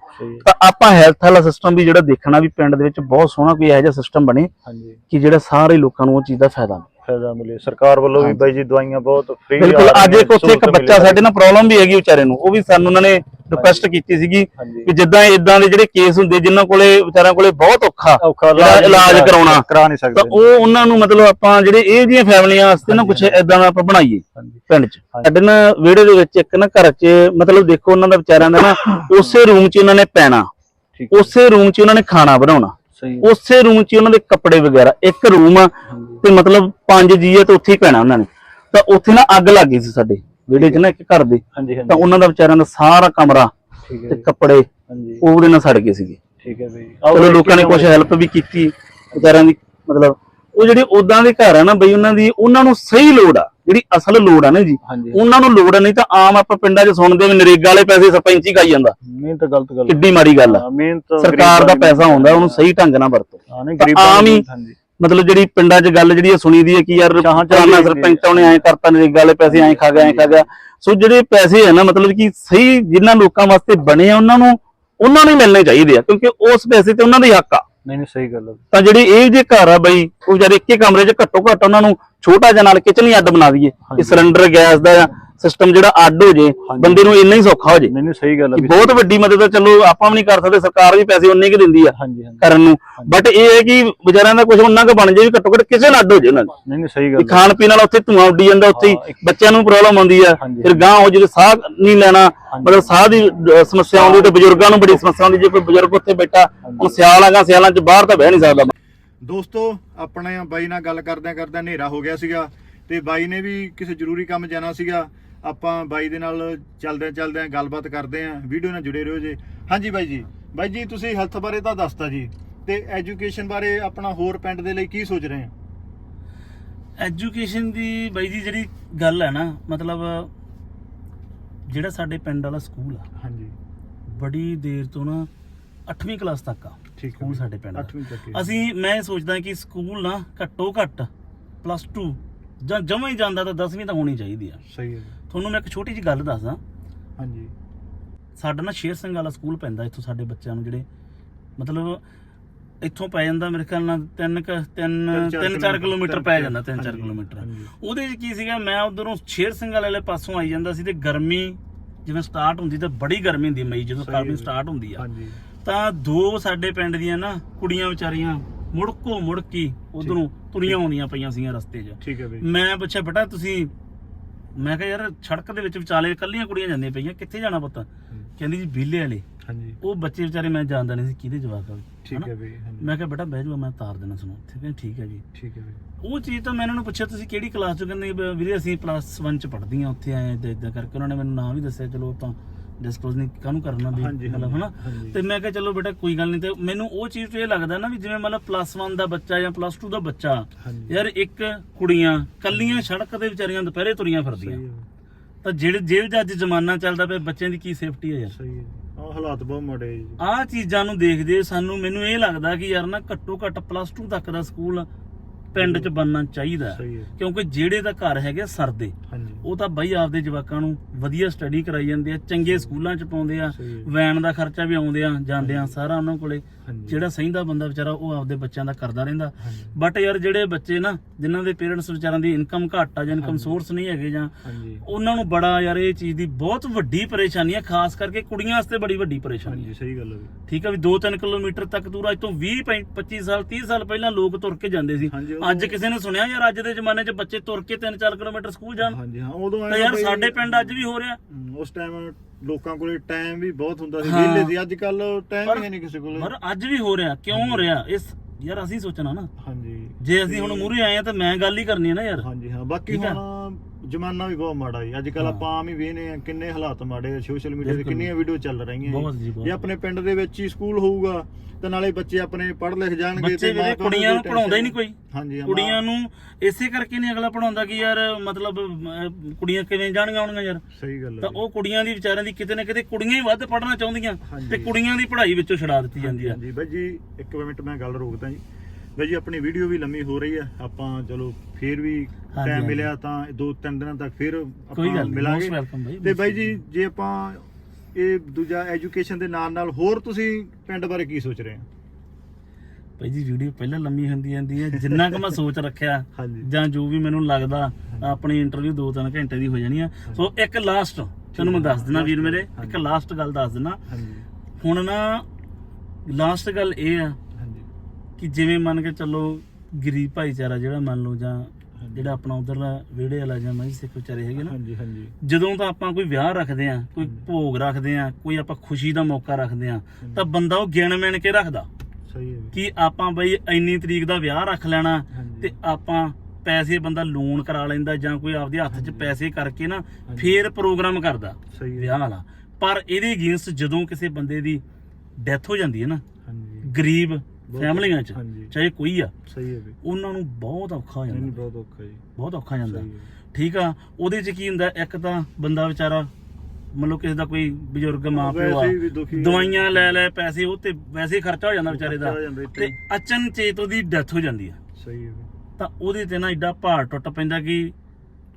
ਤਾਂ ਆਪਾਂ ਹੈਲਥ ਵਾਲਾ ਸਿਸਟਮ ਵੀ ਜਿਹੜਾ ਦੇਖਣਾ ਵੀ ਪਿੰਡ ਦੇ ਵਿੱਚ ਬਹੁਤ ਸੋਹਣਾ ਕੋਈ ਇਹੋ ਜਿਹਾ ਸਿਸਟਮ ਬਣੇ ਹਾਂਜੀ। ਕਿ ਜਿਹੜਾ ਸਾਰੇ ਲੋਕਾਂ ਨੂੰ ਉਹ ਚੀਜ਼ ਦਾ ਫਾਇਦਾ ਫਾਇਦਾ ਮਿਲੇ। ਸਰਕਾਰ ਵੱਲੋਂ ਵੀ ਬਾਈ ਜੀ ਦਵਾਈਆਂ ਬਹੁਤ ਫ੍ਰੀ ਬਿਲਕੁਲ ਅੱਜ ਇੱਕ ਉੱਥੇ ਇੱਕ ਬੱਚਾ ਸਾਡੇ ਨਾਲ ਪ੍ਰੋਬਲਮ ਵੀ ਹੈਗੀ ਵਿਚਾਰੇ ਨੂੰ। ਉਹ ਵੀ ਸਾਨੂੰ ਉਹਨਾਂ ਨੇ ਰਿਕੁਐਸਟ ਕੀਤੀ ਸੀਗੀ। ਕਿ ਜਿੱਦਾਂ ਇਦਾਂ ਦੇ ਜਿਹੜੇ ਕੇਸ ਹੁੰਦੇ ਜਿਨ੍ਹਾਂ ਕੋਲੇ ਵਿਚਾਰਿਆਂ ਕੋਲੇ ਬਹੁਤ ਔਖਾ ਇਲਾਜ ਕਰਾਉਣਾ। ਕਰਾ ਨਹੀਂ ਤਾਂ ਸਕਦੇ ਉਹ ਉਹਨਾਂ ਨੂੰ ਮਤਲਬ ਆਪਾਂ ਜਿਹੜੇ ਇਹ ਜੀਆਂ ਫੈਮਲੀਆਂ ਵਾਸਤੇ ਨਾ ਕੁਝ ਇਦਾਂ ਦਾ ਆਪਾਂ ਬਣਾਈਏ ਪਿੰਡ 'ਚ। ਸਾਡੇ ਨਾ ਵਿਹੜੇ ਦੇ ਵਿੱਚ ਇੱਕ ਨਾ ਘਰ 'ਚ ਮਤਲਬ ਦੇਖੋ ਉਹਨਾਂ ਦਾ ਵਿਚਾਰਿਆਂ ਦਾ ਨਾ ਉਸੇ ਰੂਮ 'ਚ ਉਹਨਾਂ ਨੇ ਪੈਣਾ। ਉਸੇ ਰੂਮ 'ਚ ਉਹਨਾਂ ਨੇ ਖਾਣਾ ਬਣਾਉਣਾ। ਉਸੇ ਰੂਮ 'ਚ ਹੀ ਉਹਨਾਂ ਦੇ ਕੱਪੜੇ ਵਗੈਰਾ ਇੱਕ ਰੂਮ ਆ ਤੇ ਮਤਲਬ ਪੰਜ ਜੀ ਆ ਤੇ ਉੱਥੇ ਹੀ ਪੈਣਾ ਉਹਨਾਂ ਨੇ। ਤਾਂ ਉੱਥੇ ਨਾ ਅੱਗ ਲੱਗ ਗਈ ਸੀ ਸਾਡੇ ਵਿਹੜੇ 'ਚ ਨਾ ਇੱਕ ਘਰ ਦੇ। ਤਾਂ ਉਹਨਾਂ ਦਾ ਵਿਚਾਰਿਆਂ ਦਾ ਸਾਰਾ ਕਮਰਾ ਤੇ ਕੱਪੜੇ ਉਹਦੇ ਨਾਲ ਸੜ ਗਏ ਸੀਗੇ। ਠੀਕ ਹੈ ਬਈ। ਚਲੋ ਲੋਕਾਂ ਨੇ ਕੁਝ ਹੈਲਪ ਵੀ ਕੀਤੀ ਵਿਚਾਰਿਆਂ ਦੀ ਮਤਲਬ ਉਹ ਜਿਹੜੇ ਉਦਾਂ ਦੇ ਘਰ ਆ ਨਾ ਬਈ ਉਹਨਾਂ ਦੀ ਉਹਨਾਂ ਨੂੰ ਸਹੀ ਲੋੜ ਆ। ਜਿਹੜੀ ਅਸਲ ਲੋੜ ਆ ਨਾ ਜੀ ਉਹਨਾਂ ਨੂੰ ਲੋੜ ਨਹੀਂ ਤਾਂ ਆਮ ਆਪਾਂ ਪਿੰਡਾਂ 'ਚ ਸੁਣਦੇ ਵੀ ਨਰੇਗਾ ਵਾਲੇ ਪੈਸੇ ਸਰਪੰਚ ਹੀ ਖਾਈ ਜਾਂਦਾ। ਮੇਨ ਤਾਂ ਗਲਤ ਗੱਲ ਕਿੱਡੀ ਮਾੜੀ ਗੱਲ ਆ। ਸਰਕਾਰ ਦਾ ਪੈਸਾ ਆਉਂਦਾ ਉਹਨੂੰ ਸਹੀ ਢੰਗ ਨਾਲ ਵਰਤੋ। ਆਮ ਹੀ ਮਤਲਬ ਜਿਹੜੀ ਪਿੰਡਾਂ 'ਚ ਗੱਲ ਜਿਹੜੀ ਆ ਸੁਣੀ ਦੀ ਹੈ ਕਿ ਯਾਰ ਚਾਹਾਂ ਚ ਪੁਰਾਣਾ ਵੀ ਸਰਪੰਚ ਉਹਨੇ ਐਂ ਕਰਤਾ ਨਰੇਗਾ ਵਾਲੇ ਪੈਸੇ ਐਂ ਖਾ ਗਿਆ ਐਂ ਖਾ ਗਿਆ। ਸੋ ਜਿਹੜੇ ਪੈਸੇ ਆ ਨਾ ਮਤਲਬ ਕਿ ਸਹੀ ਜਿਨ੍ਹਾਂ ਲੋਕਾਂ ਵਾਸਤੇ ਬਣੇ ਆ ਉਹਨਾਂ ਨੂੰ ਉਹਨਾਂ ਨੂੰ ਮਿਲਣੇ ਚਾਹੀਦੇ ਆ ਕਿਉਂਕਿ ਉਸ ਪੈਸੇ ਤੇ ਉਹਨਾਂ ਦਾ ਹੀ ਹੱਕ ਆ। ਨਹੀਂ ਨਹੀਂ ਸਹੀ ਗੱਲ ਹੈ ਤਾਂ ਜਿਹੜੇ ਇਹ ਜੇ ਘਰ ਆ ਬਈ ਉਹ ਵਿਚਾਰੇ ਇੱਕੇ ਕਮਰੇ 'ਚ ਘੱਟੋ ਘੱਟ ਉਹਨਾਂ ਨੂੰ ਛੋਟਾ ਜਿਹਾ ਨਾਲ ਕਿਚਨ ਹੀ ਅੱਡ ਬਣਾ ਦਈਏ। ਕਿ ਸਿਲੰਡਰ ਗੈਸ ਦਾ ਸਿਸਟਮ ਜਿਹੜਾ ਅੱਡ ਹੋ ਜੇ ਬੰਦੇ ਨੂੰ ਇੰਨਾ ਹੀ ਸੌਖਾ ਹੋ ਜੇ। ਨਹੀਂ ਨਹੀਂ ਸਹੀ ਗੱਲ ਹੈ ਬਹੁਤ ਵੱਡੀ ਮਦਦ ਆ ਚਲੋ ਆਪਾਂ ਵੀ ਨਹੀਂ ਕਰ ਸਕਦੇ ਸਰਕਾਰ ਵੀ ਪੈਸੇ ਉਨੇ ਕਿ ਦਿੰਦੀ ਆ ਕਰਨ ਨੂੰ। ਬਟ ਇਹ ਹੈ ਕਿ ਵਿਚਾਰਿਆਂ ਦਾ ਕੁਝ ਉਹਨਾਂ ਕੁ ਬਣ ਜੇ ਵੀ ਘੱਟੋ ਘੱਟ ਕਿਸੇ ਨਾਲ ਅੱਡ ਹੋ ਜੇ ਉਹਨਾਂ ਦੀ। ਨਹੀਂ ਨਹੀਂ ਸਹੀ ਗੱਲ ਹੈ ਖਾਣ ਪੀਣ ਵਾਲਾ ਉੱਥੇ ਧੂਆਂ ਉੱਡੀ ਜਾਂਦਾ ਉੱਥੇ ਹੀ ਹਾਂ, ਬੱਚਿਆਂ ਨੂੰ ਪ੍ਰੋਬਲਮ ਆਉਂਦੀ ਆ। ਫਿਰ ਗਾਂ ਉਹ ਜਿਹੜੇ ਸਾਹ ਨਹੀਂ ਲੈਣਾ ਮਤਲਬ ਸਾਹ ਦੀ ਸਮੱਸਿਆ ਆਉਂਦੀ ਤੇ ਬਜ਼ੁਰਗਾਂ ਨੂੰ ਬੜੀ ਸਮੱਸਿਆ ਆਉਂਦੀ ਜੇ ਕੋਈ ਬਜ਼ੁਰਗ ਉੱਥੇ ਬੈਠਾ ਹੁਣ ਸਿਆਲ ਆਗਾ ਸਿਆਲਾਂ 'ਚ ਬਾਹਰ ਤਾਂ ਬਹਿ ਨਹੀਂ ਸਕਦਾ। ਦੋਸਤੋ ਆਪਣੇ ਬਾਈ ਨਾਲ ਗੱਲ ਕਰਦਿਆਂ ਕਰਦਿਆਂ ਹਨੇਰਾ ਹੋ ਗਿਆ ਸੀਗਾ ਤੇ ਬਾਈ ਨੇ ਵੀ ਕਿਸੇ ਜ਼ਰੂਰੀ ਕੰਮ ਜਾਣਾ ਸੀਗਾ। ਆਪਾਂ ਬਾਈ ਦੇ ਨਾਲ ਚੱਲਦਿਆਂ ਚੱਲਦਿਆਂ ਗੱਲਬਾਤ ਕਰਦੇ ਆਂ। ਵੀਡੀਓ ਨਾਲ ਜੁੜੇ ਰਹੋ ਜੀ। ਹਾਂਜੀ ਬਾਈ ਜੀ। ਬਾਈ ਜੀ ਤੁਸੀਂ ਹੈਲਥ ਬਾਰੇ ਤਾਂ ਦੱਸਤਾ ਜੀ। ਤੇ ਐਜੂਕੇਸ਼ਨ ਬਾਰੇ ਆਪਣਾ ਹੋਰ ਪਿੰਡ ਦੇ ਲਈ ਕੀ ਸੋਚ ਰਹੇ ਆ? ਐਜੂਕੇਸ਼ਨ ਦੀ ਬਾਈ ਜੀ ਜਿਹੜੀ ਗੱਲ ਹੈ ਨਾ ਮਤਲਬ ਜਿਹੜਾ ਸਾਡੇ ਪਿੰਡ ਵਾਲਾ ਸਕੂਲ ਆ ਹਾਂਜੀ। ਬੜੀ ਦੇਰ ਤੋਂ ਨਾ 8ਵੀਂ ਕਲਾਸ ਤੱਕ ਆ। ਠੀਕ ਸਕੂਲ ਸਾਡੇ ਪਿੰਡ ਦਾ। 8ਵੀਂ ਤੱਕ ਹੀ। ਅਸੀਂ ਮੈਂ ਸੋਚਦਾ ਕਿ ਸਕੂਲ ਨਾ ਘੱਟੋ ਘੱਟ ਪਲੱਸ 2 ਜਾਂ ਜਮਾਂ ਹੀ ਜਾਂਦਾ ਤਾਂ 10ਵੀਂ ਤਾਂ ਹੋਣੀ ਚਾਹੀਦੀ ਆ ਸਹੀ ਹੈ ਜੀ। ਤੁਹਾਨੂੰ ਮੈਂ ਇੱਕ ਛੋਟੀ ਜਿਹੀ ਗੱਲ ਦੱਸਦਾ ਹਾਂਜੀ ਸਾਡਾ ਨਾ ਸ਼ੇਰ ਸਿੰਘ ਵਾਲਾ ਸਕੂਲ ਪੈਂਦਾ ਇੱਥੋਂ ਸਾਡੇ ਬੱਚਿਆਂ ਨੂੰ ਜਿਹੜੇ ਮਤਲਬ ਇੱਥੋਂ ਪੈ ਜਾਂਦਾ ਮੇਰੇ ਖਿਆਲ ਨਾਲ 3 3 ਚਾਰ 3-4 ਕਿਲੋਮੀਟਰ ਪੈ ਜਾਂਦਾ 3-4 ਹਾਂਜੀ, ਕਿਲੋਮੀਟਰ ਹਾਂਜੀ। ਉਹਦੇ 'ਚ ਕੀ ਸੀਗਾ ਮੈਂ ਉਧਰੋਂ ਸ਼ੇਰ ਸਿੰਘ ਵਾਲੇ ਪਾਸੋਂ ਆਈ ਜਾਂਦਾ ਸੀ ਤੇ ਗਰਮੀ ਜਿਵੇਂ ਸਟਾਰਟ ਹੁੰਦੀ ਤੇ ਬੜੀ ਗਰਮੀ ਹੁੰਦੀ ਮਈ ਜਦੋਂ ਸਹੀ ਗਰਮੀ। ਸਟਾਰਟ ਹੁੰਦੀ ਆ ਹਾਂਜੀ ਤਾਂ ਦੋ ਸਾਡੇ ਪਿੰਡ ਦੀਆਂ ਨਾ ਕੁੜੀਆਂ ਵਿਚਾਰੀਆਂ ਮੁੜਕੋ ਮੁੜਕੀ ਉਧਰੋਂ ਤੁਰੀਆਂ ਆਉਂਦੀਆਂ ਪਈਆਂ ਸੀਗੀਆਂ ਰਸਤੇ 'ਚ। ਠੀਕ ਹੈ ਬਈ। ਮੈਂ ਪੁੱਛਿਆ ਬੇਟਾ ਤੁਸੀਂ ਮੈਂ ਕਿਹਾ ਯਾਰ ਸੜਕ ਦੇ ਵਿੱਚ ਵਿਚਾਲੇ ਇਕੱਲੀਆਂ ਕੁੜੀਆਂ ਜਾਂਦੀਆਂ ਪਈਆਂ ਕਿੱਥੇ ਜਾਣਾ ਪੁੱਤ? ਕਹਿੰਦੀ ਜੀ ਬੀਲੇ ਵਾਲੇ। ਹਾਂਜੀ। ਉਹ ਬੱਚੇ ਵਿਚਾਰੇ ਮੈਂ ਜਾਣਦਾ ਨਹੀਂ ਸੀ ਕਿਹਦੇ ਜਵਾਕ ਆ ਠੀਕ? ਹੈ ਬਈ ਮੈਂ ਕਿਹਾ ਬੇਟਾ ਬਹਿ ਜਾਓ ਮੈਂ ਤਾਰ ਦੇਣਾ ਸੁਣੋ ਠੀਕ ਹੈ ਠੀਕ ਹੈ ਜੀ। ਠੀਕ ਹੈ ਬਈ। ਉਹ ਚੀਜ਼ ਤਾਂ ਮੈਂ ਇਹਨਾਂ ਨੂੰ ਪੁੱਛਿਆ ਤੁਸੀਂ ਕਿਹੜੀ ਕਲਾਸ ਚ ਕਹਿੰਦੇ ਵੀਰੇ ਅਸੀਂ ਪਲੱਸ 1 ਚ ਪੜ੍ਹਦੀਆਂ ਉੱਥੇ ਆਏ ਇਦਾਂ ਇਦਾਂ ਕਰਕੇ ਉਹਨਾਂ ਨੇ ਮੈਨੂੰ ਨਾਮ ਵੀ ਦੱਸਿਆ ਚਲੋ ਆਪਾਂ ਡਿਸਕਲੋਜ਼ ਨਹੀਂ ਕਾਹਨੂੰ ਕਰਨਾ ਵੀ ਮਤਲਬ ਹਨਾ। ਤੇ ਮੈਂ ਕਿਹਾ ਚਲੋ ਬੇਟਾ ਕੋਈ ਗੱਲ ਨਹੀਂ ਤੇ ਮੈਨੂੰ ਉਹ ਚੀਜ਼ ਤੋਂ ਇਹ ਲੱਗਦਾ ਨਾ ਵੀ ਜਿਵੇਂ ਮਤਲਬ ਪਲੱਸ 1 ਦਾ ਬੱਚਾ ਜਾਂ ਪਲੱਸ 2 ਦਾ ਬੱਚਾ ਯਾਰ ਇੱਕ ਕੁੜੀਆਂ ਕੱਲੀਆਂ ਸੜਕ ਤੇ ਵਿਚਾਰੀਆਂ ਦੁਪਹਿਰੇ ਤੁਰੀਆਂ ਫਿਰਦੀਆਂ। ਤਾਂ ਜਿਹੜੇ ਜਿਹੋ ਜਿਹਾ ਅੱਜ ਜ਼ਮਾਨਾ ਚੱਲਦਾ ਪਿਆ ਬੱਚਿਆਂ ਦੀ ਕੀ ਸੇਫਟੀ ਹੈ ਯਾਰ? ਸਹੀ ਹੈ। ਆ ਹਾਲਾਤ ਬਹੁਤ ਮਾੜੇ ਜੀ। ਆਹ ਚੀਜ਼ਾਂ ਨੂੰ ਦੇਖਦੇ ਸਾਨੂੰ ਮੈਨੂੰ ਇਹ ਲੱਗਦਾ ਕਿ ਯਾਰ ਨਾ ਘੱਟੋ ਘੱਟ ਪਲੱਸ 2 ਤੱਕ ਦਾ ਸਕੂਲ ਪਿੰਡ 'ਚ ਬਣਨਾ ਚਾਹੀਦਾ। ਸਹੀ ਹੈ। ਕਿਉਂਕਿ ਜਿਹੜੇ ਦਾ ਘਰ ਹੈਗੇ ਸਰਦੇ ਹਾਂਜੀ। ਉਹ ਤਾਂ ਬਈ ਆਪਦੇ ਜਵਾਕਾਂ ਨੂੰ ਵਧੀਆ ਸਟੱਡੀ ਕਰਾਈ ਜਾਂਦੇ ਆ ਚੰਗੇ ਸਕੂਲਾਂ 'ਚ ਪਾਉਂਦੇ ਆ ਸਹੀ ਹੈ। ਵੈਨ ਦਾ ਖਰਚਾ ਵੀ ਆਉਂਦੇ ਆ ਜਾਂਦੇ ਆ ਸਾਰਾ ਉਹਨਾਂ ਕੋਲੇ। ਹਾਂਜੀ। ਜਿਹੜਾ ਸਹਿੰਦਾ ਬੰਦਾ ਵਿਚਾਰਾ ਉਹ ਆਪਦੇ ਬੱਚਿਆਂ ਦਾ ਕਰਦਾ ਰਹਿੰਦਾ। ਹਾਂਜੀ। ਬਟ ਯਾਰ ਜਿਹੜੇ ਬੱਚੇ ਨਾ ਜਿਨ੍ਹਾਂ ਦੇ ਪੇਰੈਂਟਸ ਵਿਚਾਰਾਂ ਦੀ ਇਨਕਮ ਘੱਟ ਆ ਜਾਂ ਇਨਕਮ ਹਾਂਜੀ। ਸੋਰਸ ਨਹੀਂ ਹੈਗੇ ਜਾਂ ਹਾਂਜੀ। ਉਹਨਾਂ ਨੂੰ ਬੜਾ ਯਾਰ ਇਹ ਚੀਜ਼ ਦੀ ਬਹੁਤ ਵੱਡੀ ਪਰੇਸ਼ਾਨੀ ਆ ਖਾਸ ਕਰਕੇ ਕੁੜੀਆਂ ਵਾਸਤੇ ਬੜੀ ਵੱਡੀ ਪਰੇਸ਼ਾਨੀ ਹਾਂਜੀ ਹੈ ਸਹੀ ਗੱਲ ਹੈ ਵੀ ਠੀਕ ਆ ਵੀ 2-3 ਕਿਲੋਮੀਟਰ ਤੱਕ ਦੂਰ ਅੱਜ ਤੋਂ 20 ਪੈਂ- 25 ਸਾਲ 30 ਸਾਲ ਪਹਿਲਾਂ ਲੋਕ ਤੁਰ ਕੇ ਜਾਂਦੇ ਸੀ। ਹਾਂਜੀ, ਅੱਜ ਕਿਸੇ ਨੇ ਸੁਣਿਆ ਯਾਰ ਅੱਜ ਦੇ ਜ਼ਮਾਨੇ 'ਚ ਬੱਚੇ ਤੁਰ ਕੇ 3-4 ਕਿਲੋਮੀਟਰ ਸਕੂਲ ਜਾਣ। ਹਾਂਜੀ ਹਾਂ ਉਦੋਂ ਤਾਂ ਐਂ ਯਾਰ ਬਈ- ਸਾਡੇ ਪਿੰਡ ਅੱਜ ਵੀ ਹੋ ਰਿਹਾ। ਹਮ, ਉਸ ਟਾਈਮ ਲੋਕਾਂ ਕੋਲੇ ਟਾਈਮ ਵੀ ਬਹੁਤ ਹੁੰਦਾ ਸੀ ਹਾਂ। ਵਿਹਲੇ ਸੀ। ਅੱਜ ਕੱਲ ਟਾਈਮ ਪਰ- ਹੀ ਨਹੀਂ ਕਿਸੇ ਕੋਲੇ। ਪਰ ਅੱਜ ਵੀ ਹੋ ਰਿਹਾ। ਕਿਉਂ ਹੋ ਰਿਹਾ? ਇਸ ਯਾਰ ਅਸੀਂ ਸੋਚਣਾ ਨਾ। ਹਾਂਜੀ। ਜੇ ਅਸੀਂ ਹੁਣ ਮੂਹਰੇ ਆਏ ਆ ਤਾਂ ਮੈਂ ਗੱਲ ਹੀ ਕਰਨੀ ਹੈ ਨਾ ਯਾਰ। ਹਾਂਜੀ ਹਾਂ ਬਾਕੀ ਠੀਕ ਆ। ਹੁਣ ਜ਼ਮਾਨਾ ਵੀ ਬਹੁਤ ਮਾੜਾ ਜੀ ਅੱਜ ਕੱਲ ਹਾਂ। ਆਪਾਂ ਆਮ ਹੀ ਵੇਖਨੇ ਆ ਕਿੰਨੇ ਹਾਲਾਤ ਮਾੜੇ ਆ ਸੋਸ਼ਲ ਮੀਡੀਆ ਤੇ। ਕਿੰਨੀਆਂ ਵੀਡੀਓ ਚੱਲ ਰਹੀਆਂ ਬਹੁਤ ਜੀ। ਜੀ ਬਹੁਤ ਜੇ ਆਪਣੇ ਪਿੰਡ ਦੇ ਵਿੱਚ ਹੀ ਸਕੂਲ ਹੋਊਗਾ ਤਾਂ ਨਾਲੇ ਬੱਚੇ ਆਪਣੇ ਪੜ੍ਹ ਲਿਖ ਜਾਣਗੇ ਬੱਚੇ ਕੁੜੀਆਂ ਨੂੰ ਪੜਾਉਂਦਾ ਹੀ ਨਹੀਂ ਕੋਈ ਹਾਂਜੀ ਹਾਂ, ਕੁੜੀਆਂ ਨੂੰ ਇਸੇ ਕਰਕੇ ਨਹੀਂ ਅਗਲਾ ਪੜਾਉਂਦਾ ਕਿ ਯਾਰ ਮਤਲਬ ਕੁੜੀਆਂ ਕਿਵੇਂ ਜਾਣਗੀਆਂ ਆਉਣਗੀਆਂ ਯਾਰ ਸਹੀ ਗੱਲ ਹੈ ਤਾਂ ਉਹ ਕੁੜੀਆਂ ਦੀ ਵਿਚਾਰਿਆਂ ਦੀ ਕਿਤੇ ਨਾ ਕਿਤੇ ਕੁੜੀਆਂ ਹੀ ਵੱਧ ਪੜਨਾ ਚਾਹੁੰਦੀਆਂ ਹਾਂਜੀ। ਤੇ ਕੁੜੀਆਂ ਦੀ ਪੜ੍ਹਾਈ ਵਿੱਚੋਂ ਛਡਾ ਦਿੱਤੀ ਜਾਂਦੀ ਆ ਹਾਂਜੀ ਬਾਈ ਜੀ ਇੱਕ ਮਿੰਟ ਮੈਂ ਗੱਲ ਰੋਕਦਾ ਜੀ ਬਾਈ ਜੀ ਆਪਣੀ ਵੀਡੀਓ ਵੀ ਲੰਮੀ ਹੋ ਰਹੀ ਆ ਆਪਾਂ ਚਲੋ ਫੇਰ ਵੀ ਹਾਂਜੀ, ਟਾਈਮ ਹਾਂਜੀ। ਮਿਲਿਆ ਤਾਂ ਦੋ ਤਿੰਨ ਦਿਨਾਂ ਤੱਕ ਫੇਰ ਕੋਈ ਆਪਾਂ ਨਹੀਂ ਮਿਲਾਂਗੇ। ਤੇ ਬਾਈ ਜੀ ਜੇ ਆਪਾਂ ਇਹ ਦੂਜਾ ਐਜੂਕੇਸ਼ਨ ਦੇ ਨਾਲ ਨਾਲ ਹੋਰ ਤੁਸੀਂ ਪਿੰਡ ਬਾਰੇ ਕੀ ਸੋਚ ਰਹੇ ਹੋ? ਭਾਈ ਜੀ ਵੀਡੀਓ ਪਹਿਲਾਂ ਲੰਮੀ ਹੁੰਦੀ ਜਾਂਦੀ ਹੈ। ਜਿੰਨਾ ਕੁ ਮੈਂ ਸੋਚ ਰੱਖਿਆ ਹਾਂਜੀ। ਜਾਂ ਜੋ ਵੀ ਮੈਨੂੰ ਲੱਗਦਾ ਆਪਣੀ ਇੰਟਰਵਿਊ 2-3 ਘੰਟੇ ਦੀ ਹੋ ਜਾਣੀ ਆ। ਸੋ ਇੱਕ ਲਾਸਟ ਤੈਨੂੰ ਮੈਂ ਦੱਸ ਦਿਨਾ ਵੀਰ ਮੇਰੇ ਇੱਕ ਲਾਸਟ ਗੱਲ ਦੱਸ ਦਿਨਾ ਹਾਂਜੀ। ਹੁਣ ਨਾ ਲਾਸਟ ਗੱਲ ਇਹ ਆ ਕਿ ਜਿਵੇਂ ਮੰਨ ਕੇ ਚੱਲੋ ਗਰੀਬ ਭਾਈਚਾਰਾ ਜਿਹੜਾ ਮੰਨ ਲਓ ਜਾਂ ਜਿਹੜਾ ਆਪਣਾ ਉਧਰਲਾ ਵਿਹੜੇ ਵਾਲਾ ਜਾਂ ਮੈਂ ਸਿੱਖ ਵਿਚਾਰੇ ਹੈਗੇ ਨਾ ਹਾਂਜੀ ਹਾਂਜੀ। ਜਦੋਂ ਤਾਂ ਆਪਾਂ ਕੋਈ ਵਿਆਹ ਰੱਖਦੇ ਆ ਕੋਈ ਭੋਗ ਰੱਖਦੇ ਆ ਕੋਈ ਆਪਾਂ ਖੁਸ਼ੀ ਦਾ ਮੌਕਾ ਰੱਖਦੇ ਆ ਤਾਂ ਬੰਦਾ ਉਹ ਗਿਣ ਮਿਣ ਕੇ ਰੱਖਦਾ ਸਹੀ ਹੈ। ਕਿ ਆਪਾਂ ਬਈ ਇੰਨੀ ਤਰੀਕ ਦਾ ਵਿਆਹ ਰੱਖ ਲੈਣਾ ਤੇ ਆਪਾਂ ਪੈਸੇ ਬੰਦਾ ਲੋਨ ਕਰਾ ਲੈਂਦਾ ਜਾਂ ਕੋਈ ਆਪਦੇ ਹੱਥ 'ਚ ਪੈਸੇ ਕਰਕੇ ਨਾ ਫੇਰ ਪ੍ਰੋਗਰਾਮ ਕਰਦਾ ਵਿਆਹ ਵਾਲਾ। ਪਰ ਇਹਦੇ ਅਗੇਂਸਟ ਜਦੋਂ ਕਿਸੇ ਬੰਦੇ ਦੀ ਡੈਥ ਹੋ ਜਾਂਦੀ ਹੈ ਨਾ ਹਾਂਜੀ। ਗਰੀਬ ਫੈਮਲੀਆਂ 'ਚ ਹਾਂਜੀ। ਚਾਹੇ ਕੋਈ ਆ। ਸਹੀ ਹੈ ਵੀ। ਉਹਨਾਂ ਨੂੰ ਬਹੁਤ ਔਖਾ ਹੋ ਨਹੀਂ ਨਹੀਂ ਜਾਂਦਾ ਬਹੁਤ ਔਖਾ ਜੀ। ਬਹੁਤ ਔਖਾ ਜਾਂਦਾ। ਸਹੀ ਹੈ। ਠੀਕ ਆ ਉਹਦੇ 'ਚ ਕੀ ਹੁੰਦਾ ਇੱਕ ਤਾਂ ਬੰਦਾ ਵਿਚਾਰਾ ਮਤਲਬ ਕਿਸੇ ਦਾ ਕੋਈ ਬਜ਼ੁਰਗ ਮਾਂ ਪਿਓ ਆ ਵੈਸੇ ਵੀ ਦੁਖੀ ਹੈ। ਦਵਾਈਆਂ ਲੈ ਲੈ ਪੈਸੇ ਉਹ ਤੇ ਵੈਸੇ ਹੀ ਖਰਚਾ ਹੋ ਜਾਂਦਾ ਵਿਚਾਰੇ ਦਾ। ਖਰਚਾ ਹੋ ਜਾਂਦਾ ਇੱਥੇ। ਤੇ ਅਚਨਚੇਤ ਉਹਦੀ ਡੈਥ ਹੋ ਜਾਂਦੀ ਆ। ਸਹੀ ਹੈ ਵੀ। ਤਾਂ ਉਹਦੇ ਤੇ ਨਾ ਐਡਾ ਭਾਰ ਟੁੱਟ ਪੈਂਦਾ ਕਿ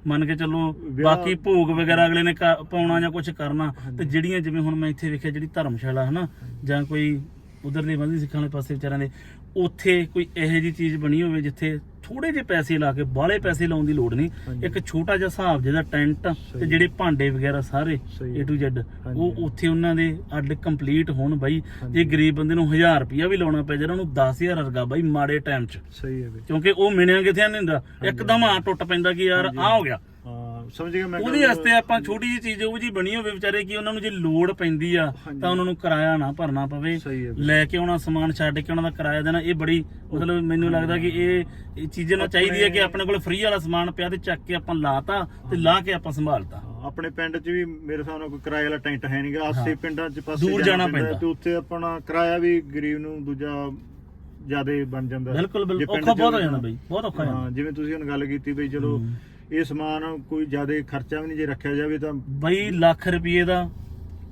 ਮੰਨ ਕੇ ਚੱਲੋ ਵਿਆਹ- ਬਾਕੀ ਭੋਗ ਵਗੈਰਾ ਅਗਲੇ ਨੇ ਕ- ਪਾਉਣਾ ਜਾਂ ਕੁਝ ਕਰਨਾ। ਤੇ ਜਿਹੜੀਆਂ ਜਿਵੇਂ ਹੁਣ ਮੈਂ ਇੱਥੇ ਵੇਖਿਆ ਜਿਹੜੀ ਧਰਮਸ਼ਾਲਾ ਹਨਾ ਜਾਂ ਕੋਈ ਉਧਰਲੇ ਬੰਦੀ ਸਿੱਖਾਂ ਵਾਲੇ ਪਾਸੇ ਵਿਚਾਰਿਆਂ ਦੇ ਉੱਥੇ ਕੋਈ ਇਹੋ ਜੀ ਚੀਜ਼ ਬਣੀ ਹੋਵੇ ਜਿੱਥੇ ਥੋੜੇ ਜਿਹੇ ਪੈਸੇ ਲਾ ਕੇ ਬਾਹਲੇ ਪੈਸੇ ਲਾਉਣ ਦੀ ਲੋੜ ਨਹੀਂ। ਇੱਕ ਛੋਟਾ ਜਿਹਾ ਹਿਸਾਬ ਜਿਹਦਾ ਟੈਂਟ ਤੇ। ਜਿਹੜੇ ਭਾਂਡੇ ਵਗੈਰਾ ਸਾਰੇ। A to Z। ਉਹ ਉੱਥੇ ਉਹਨਾਂ ਦੇ ਅੱਡ ਕੰਪਲੀਟ ਹੋਣ ਬਾਈ। ਜੇ ਗਰੀਬ ਬੰਦੇ ਨੂੰ 1000 ਰੁਪਿਆ ਵੀ ਲਾਉਣਾ ਪੈ ਜਾਣਾ ਉਹਨੂੰ 10000 ਵਰਗਾ ਬਾਈ ਮਾੜੇ ਟਾਈਮ 'ਚ ਸਹੀ ਹੈ। ਕਿਉਂਕਿ ਉਹ ਮਿਣਿਆ ਕਿਥੇ ਨਹੀਂ ਹੁੰਦਾ ਇੱਕਦਮ ਆ ਟੁੱਟ ਪੈਂਦਾ ਕਿ ਯਾਰ ਆ ਹੋ ਗਿਆ ਸਮਝ ਗਿਆ ਮੈਂ ਉਹਦੇ ਵਾਸਤੇ ਆਪਾਂ ਛੋਟੀ ਜਿਹੀ ਚੀਜ਼ ਉਹ ਜੀ ਬਣੀ ਹੋਵੇ ਵਿਚਾਰੇ ਕਿ ਉਹਨਾਂ ਨੂੰ ਜੇ ਲੋੜ ਪੈਂਦੀ ਆ ਹਾਂਜੀ। ਤਾਂ ਉਹਨਾਂ ਨੂੰ ਕਿਰਾਇਆ ਨਾ ਭਰਨਾ ਪਵੇ। ਸਹੀ ਹੈ ਵੀ। ਲੈ ਕੇ ਆਉਣਾ ਸਮਾਨ ਛੱਡ ਕੇ ਉਹਨਾਂ ਦਾ ਕਿਰਾਇਆ ਦੇਣਾ ਇਹ ਬੜੀ ਮਤਲਬ ਮੈਨੂੰ ਲੱਗਦਾ ਕਿ ਇਹ ਇਹ ਚੀਜ਼ਾਂ ਨਾਲ ਚਾਹੀਦੀ ਹੈ ਕਿ ਆਪਣੇ ਕੋਲ ਫ੍ਰੀ ਵਾਲਾ ਸਮਾਨ ਪਿਆ ਤੇ ਚੱਕ ਕੇ ਆਪਾਂ ਲਾਤਾ ਤੇ ਲਾ ਕੇ ਆਪਾਂ ਸੰਭਾਲਤਾ। ਹਾਂ, ਆਪਣੇ ਪਿੰਡ 'ਚ ਵੀ ਮੇਰੇ ਹਿਸਾਬ ਨਾਲ ਕੋਈ ਕਿਰਾਏ ਵਾਲਾ ਟੈਂਟ ਹੈ ਨਹੀਂਗਾ ਆਸੇ ਪਿੰਡਾਂ 'ਚ ਪਾਸੇ ਦੂਰ ਜਾਣਾ ਪੈਂਦਾ। ਤੇ ਉੱਥੇ ਆਪਣਾ ਕਿਰਾਇਆ ਵੀ ਗਰੀਬ ਨੂੰ ਦੂਜਾ ਜਿਆਦੇ ਬਣ ਜਾਂਦਾ। ਬਿਲਕੁਲ ਜੇ ਬਿਲਕੁਲ ਪਿੰਡ ਔਖਾ 'ਚ ਬਹੁਤ ਹੋ ਜਾਂਦਾ ਬਈ ਬਹੁਤ ਔਖਾ ਹੋ ਜਿਵੇਂ ਤੁਸੀਂ ਹੁਣ ਗੱਲ ਕੀਤੀ ਬਈ ਚਲੋ ਇਹ ਸਮਾਨ ਕੋਈ ਜਿਆਦੇ ਖਰਚਾ ਵੀ ਨਹੀਂ ਜੇ ਰੱਖਿਆ ਜਾਵੇ ਤਾਂ ਬਈ ਲੱਖ ਰੁਪਏ ਦਾ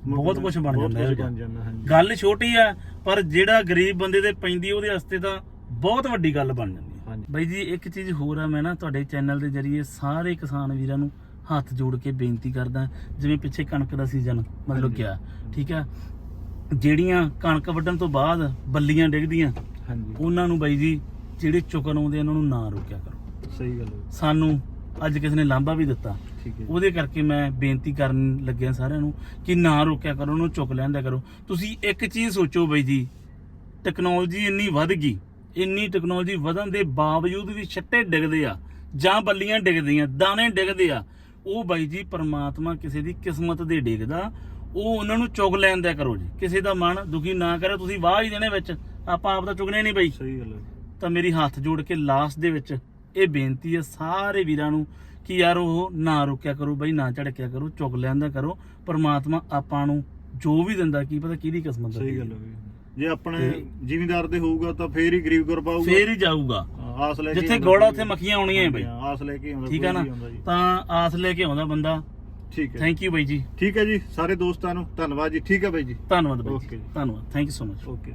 ਬਹੁਤ ਕੁਝ ਬਣ ਜਾਂਦਾ ਹੈ ਬਣ ਜਾਂਦਾ ਹਾਂਜੀ। ਗੱਲ ਛੋਟੀ ਆ ਪਰ ਜਿਹੜਾ ਗਰੀਬ ਬੰਦੇ ਦੇ ਪੈਂਦੀ ਉਹਦੇ ਵਾਸਤੇ ਤਾਂ ਬਹੁਤ ਵੱਡੀ ਗੱਲ ਬਣ ਜਾਂਦੀ ਹੈ ਬਾਈ ਜੀ ਇੱਕ ਚੀਜ਼ ਹੋਰ ਆ ਮੈਂ ਨਾ ਤੁਹਾਡੇ ਚੈਨਲ ਦੇ ਜਰੀਏ ਸਾਰੇ ਕਿਸਾਨ ਵੀਰਾਂ ਨੂੰ ਹੱਥ ਜੋੜ ਕੇ ਬੇਨਤੀ ਕਰਦਾ ਜਿਵੇਂ ਪਿੱਛੇ ਕਣਕ ਦਾ ਸੀਜ਼ਨ ਮਤਲਬ। ਗਿਆ ਠੀਕ ਆ? ਜਿਹੜੀਆਂ ਕਣਕ ਵੱਢਣ ਤੋਂ ਬਾਅਦ ਬੱਲੀਆਂ ਡਿੱਗਦੀਆਂ ਹਾਂਜੀ। ਉਹਨਾਂ ਨੂੰ ਬਾਈ ਜੀ ਜਿਹੜੇ ਚੁਕਣ ਆਉਂਦੇ ਉਹਨਾਂ ਨੂੰ ਨਾ ਰੋਕਿਆ ਕਰੋ। ਸਹੀ ਗੱਲ ਹੈ। ਸਾਨੂੰ ਅੱਜ ਕਿਸੇ ਨੇ ਲਾਂਭਾ ਵੀ ਦਿੱਤਾ। ਠੀਕ ਹੈ ਉਹਦੇ ਕਰਕੇ ਮੈਂ ਬੇਨਤੀ ਕਰਨ ਲੱਗਿਆ ਸਾਰਿਆਂ ਨੂੰ ਕਿ ਨਾ ਰੋਕਿਆ ਕਰੋ ਉਹਨੂੰ ਚੁੱਕ ਲੈਂਦਾ ਕਰੋ। ਤੁਸੀਂ ਇੱਕ ਚੀਜ਼ ਸੋਚੋ ਬਈ ਜੀ ਟੈਕਨੋਲੋਜੀ ਇੰਨੀ ਵੱਧ ਗਈ ਇੰਨੀ ਟੈਕਨੋਲੋਜੀ ਵਧਣ ਦੇ ਬਾਵਜੂਦ ਵੀ ਛੱਟੇ ਡਿੱਗਦੇ ਆ ਜਾਂ ਬੱਲੀਆਂ ਡਿੱਗਦੀਆਂ ਦਾਣੇ ਡਿੱਗਦੇ ਆ ਉਹ ਬਾਈ ਜੀ ਪਰਮਾਤਮਾ ਕਿਸੇ ਦੀ ਕਿਸਮਤ ਦੇ ਡਿੱਗਦਾ ਉਹ ਉਹਨਾਂ ਨੂੰ ਚੁਗ ਲੈਣ ਦਿਆ ਕਰੋ ਜੀ। ਕਿਸੇ ਦਾ ਮਨ ਦੁਖੀ ਨਾ ਕਰੋ ਤੁਸੀਂ ਵਾਹ ਹੀ ਦੇਣੇ ਵਿੱਚ ਆਪਾਂ ਆਪ ਤਾਂ ਚੁਗਣੇ ਨਹੀਂ ਬਾਈ। ਸਹੀ ਗੱਲ ਹੈ। ਤਾਂ ਮੇਰੀ ਹੱਥ ਜੋੜ ਕੇ ਲਾਸਟ ਦੇ ਵਿੱਚ ਇਹ ਬੇਨਤੀ ਹੈ ਸਾਰੇ ਵੀਰਾਂ ਨੂੰ ਕਿ ਯਾਰ ਉਹ ਨਾ ਰੁਕਿਆ ਕਰੋ ਬਈ ਨਾ ਝੜਕਿਆ ਕਰੋ ਚੁਗ ਲੈਂਦਾ ਕਰੋ। ਪਰਮਾਤਮਾ ਆਪਾਂ ਨੂੰ ਜੋ ਵੀ ਦਿੰਦਾ ਕੀ ਪਤਾ ਕਿਹਦੀ ਕਿਸਮਤ ਸਹੀ ਗੱਲ ਹੈ। ਜੇ। ਆਪਣੇ ਜ਼ਿਮੀਂਦਾਰ ਦੇ ਹੋਊਗਾ ਤਾਂ ਫੇਰ ਹੀ ਗਰੀਬ ਗੁਰ ਪਾਊਗਾ। ਫੇਰ ਹੀ ਜਾਊਗਾ। ਆਸ ਲੈ ਕੇ ਜਿੱਥੇ ਗੋੜਾ। ਉੱਥੇ ਮੱਖੀਆਂ ਆਉਣੀਆਂ ਹੈ ਬਈ। ਆਸ ਲੈ ਕੇ ਆਉਂਦਾ ਠੀਕ ਹੈ ਨਾ। ਤਾਂ ਆਸ ਲੈ ਕੇ ਆਉਂਦਾ ਬੰਦਾ। ਠੀਕ ਹੈ। ਥੈਂਕ ਯੂ ਬਾਈ ਜੀ। ਠੀਕ ਹੈ ਜੀ ਸਾਰੇ ਦੋਸਤਾਂ ਨੂੰ ਧੰਨਵਾਦ ਜੀ। ਠੀਕ ਹੈ ਬਾਈ ਜੀ। ਧੰਨਵਾਦ ਬਾਈ ਜੀ। ਧੰਨਵਾਦ। Thank you so much okay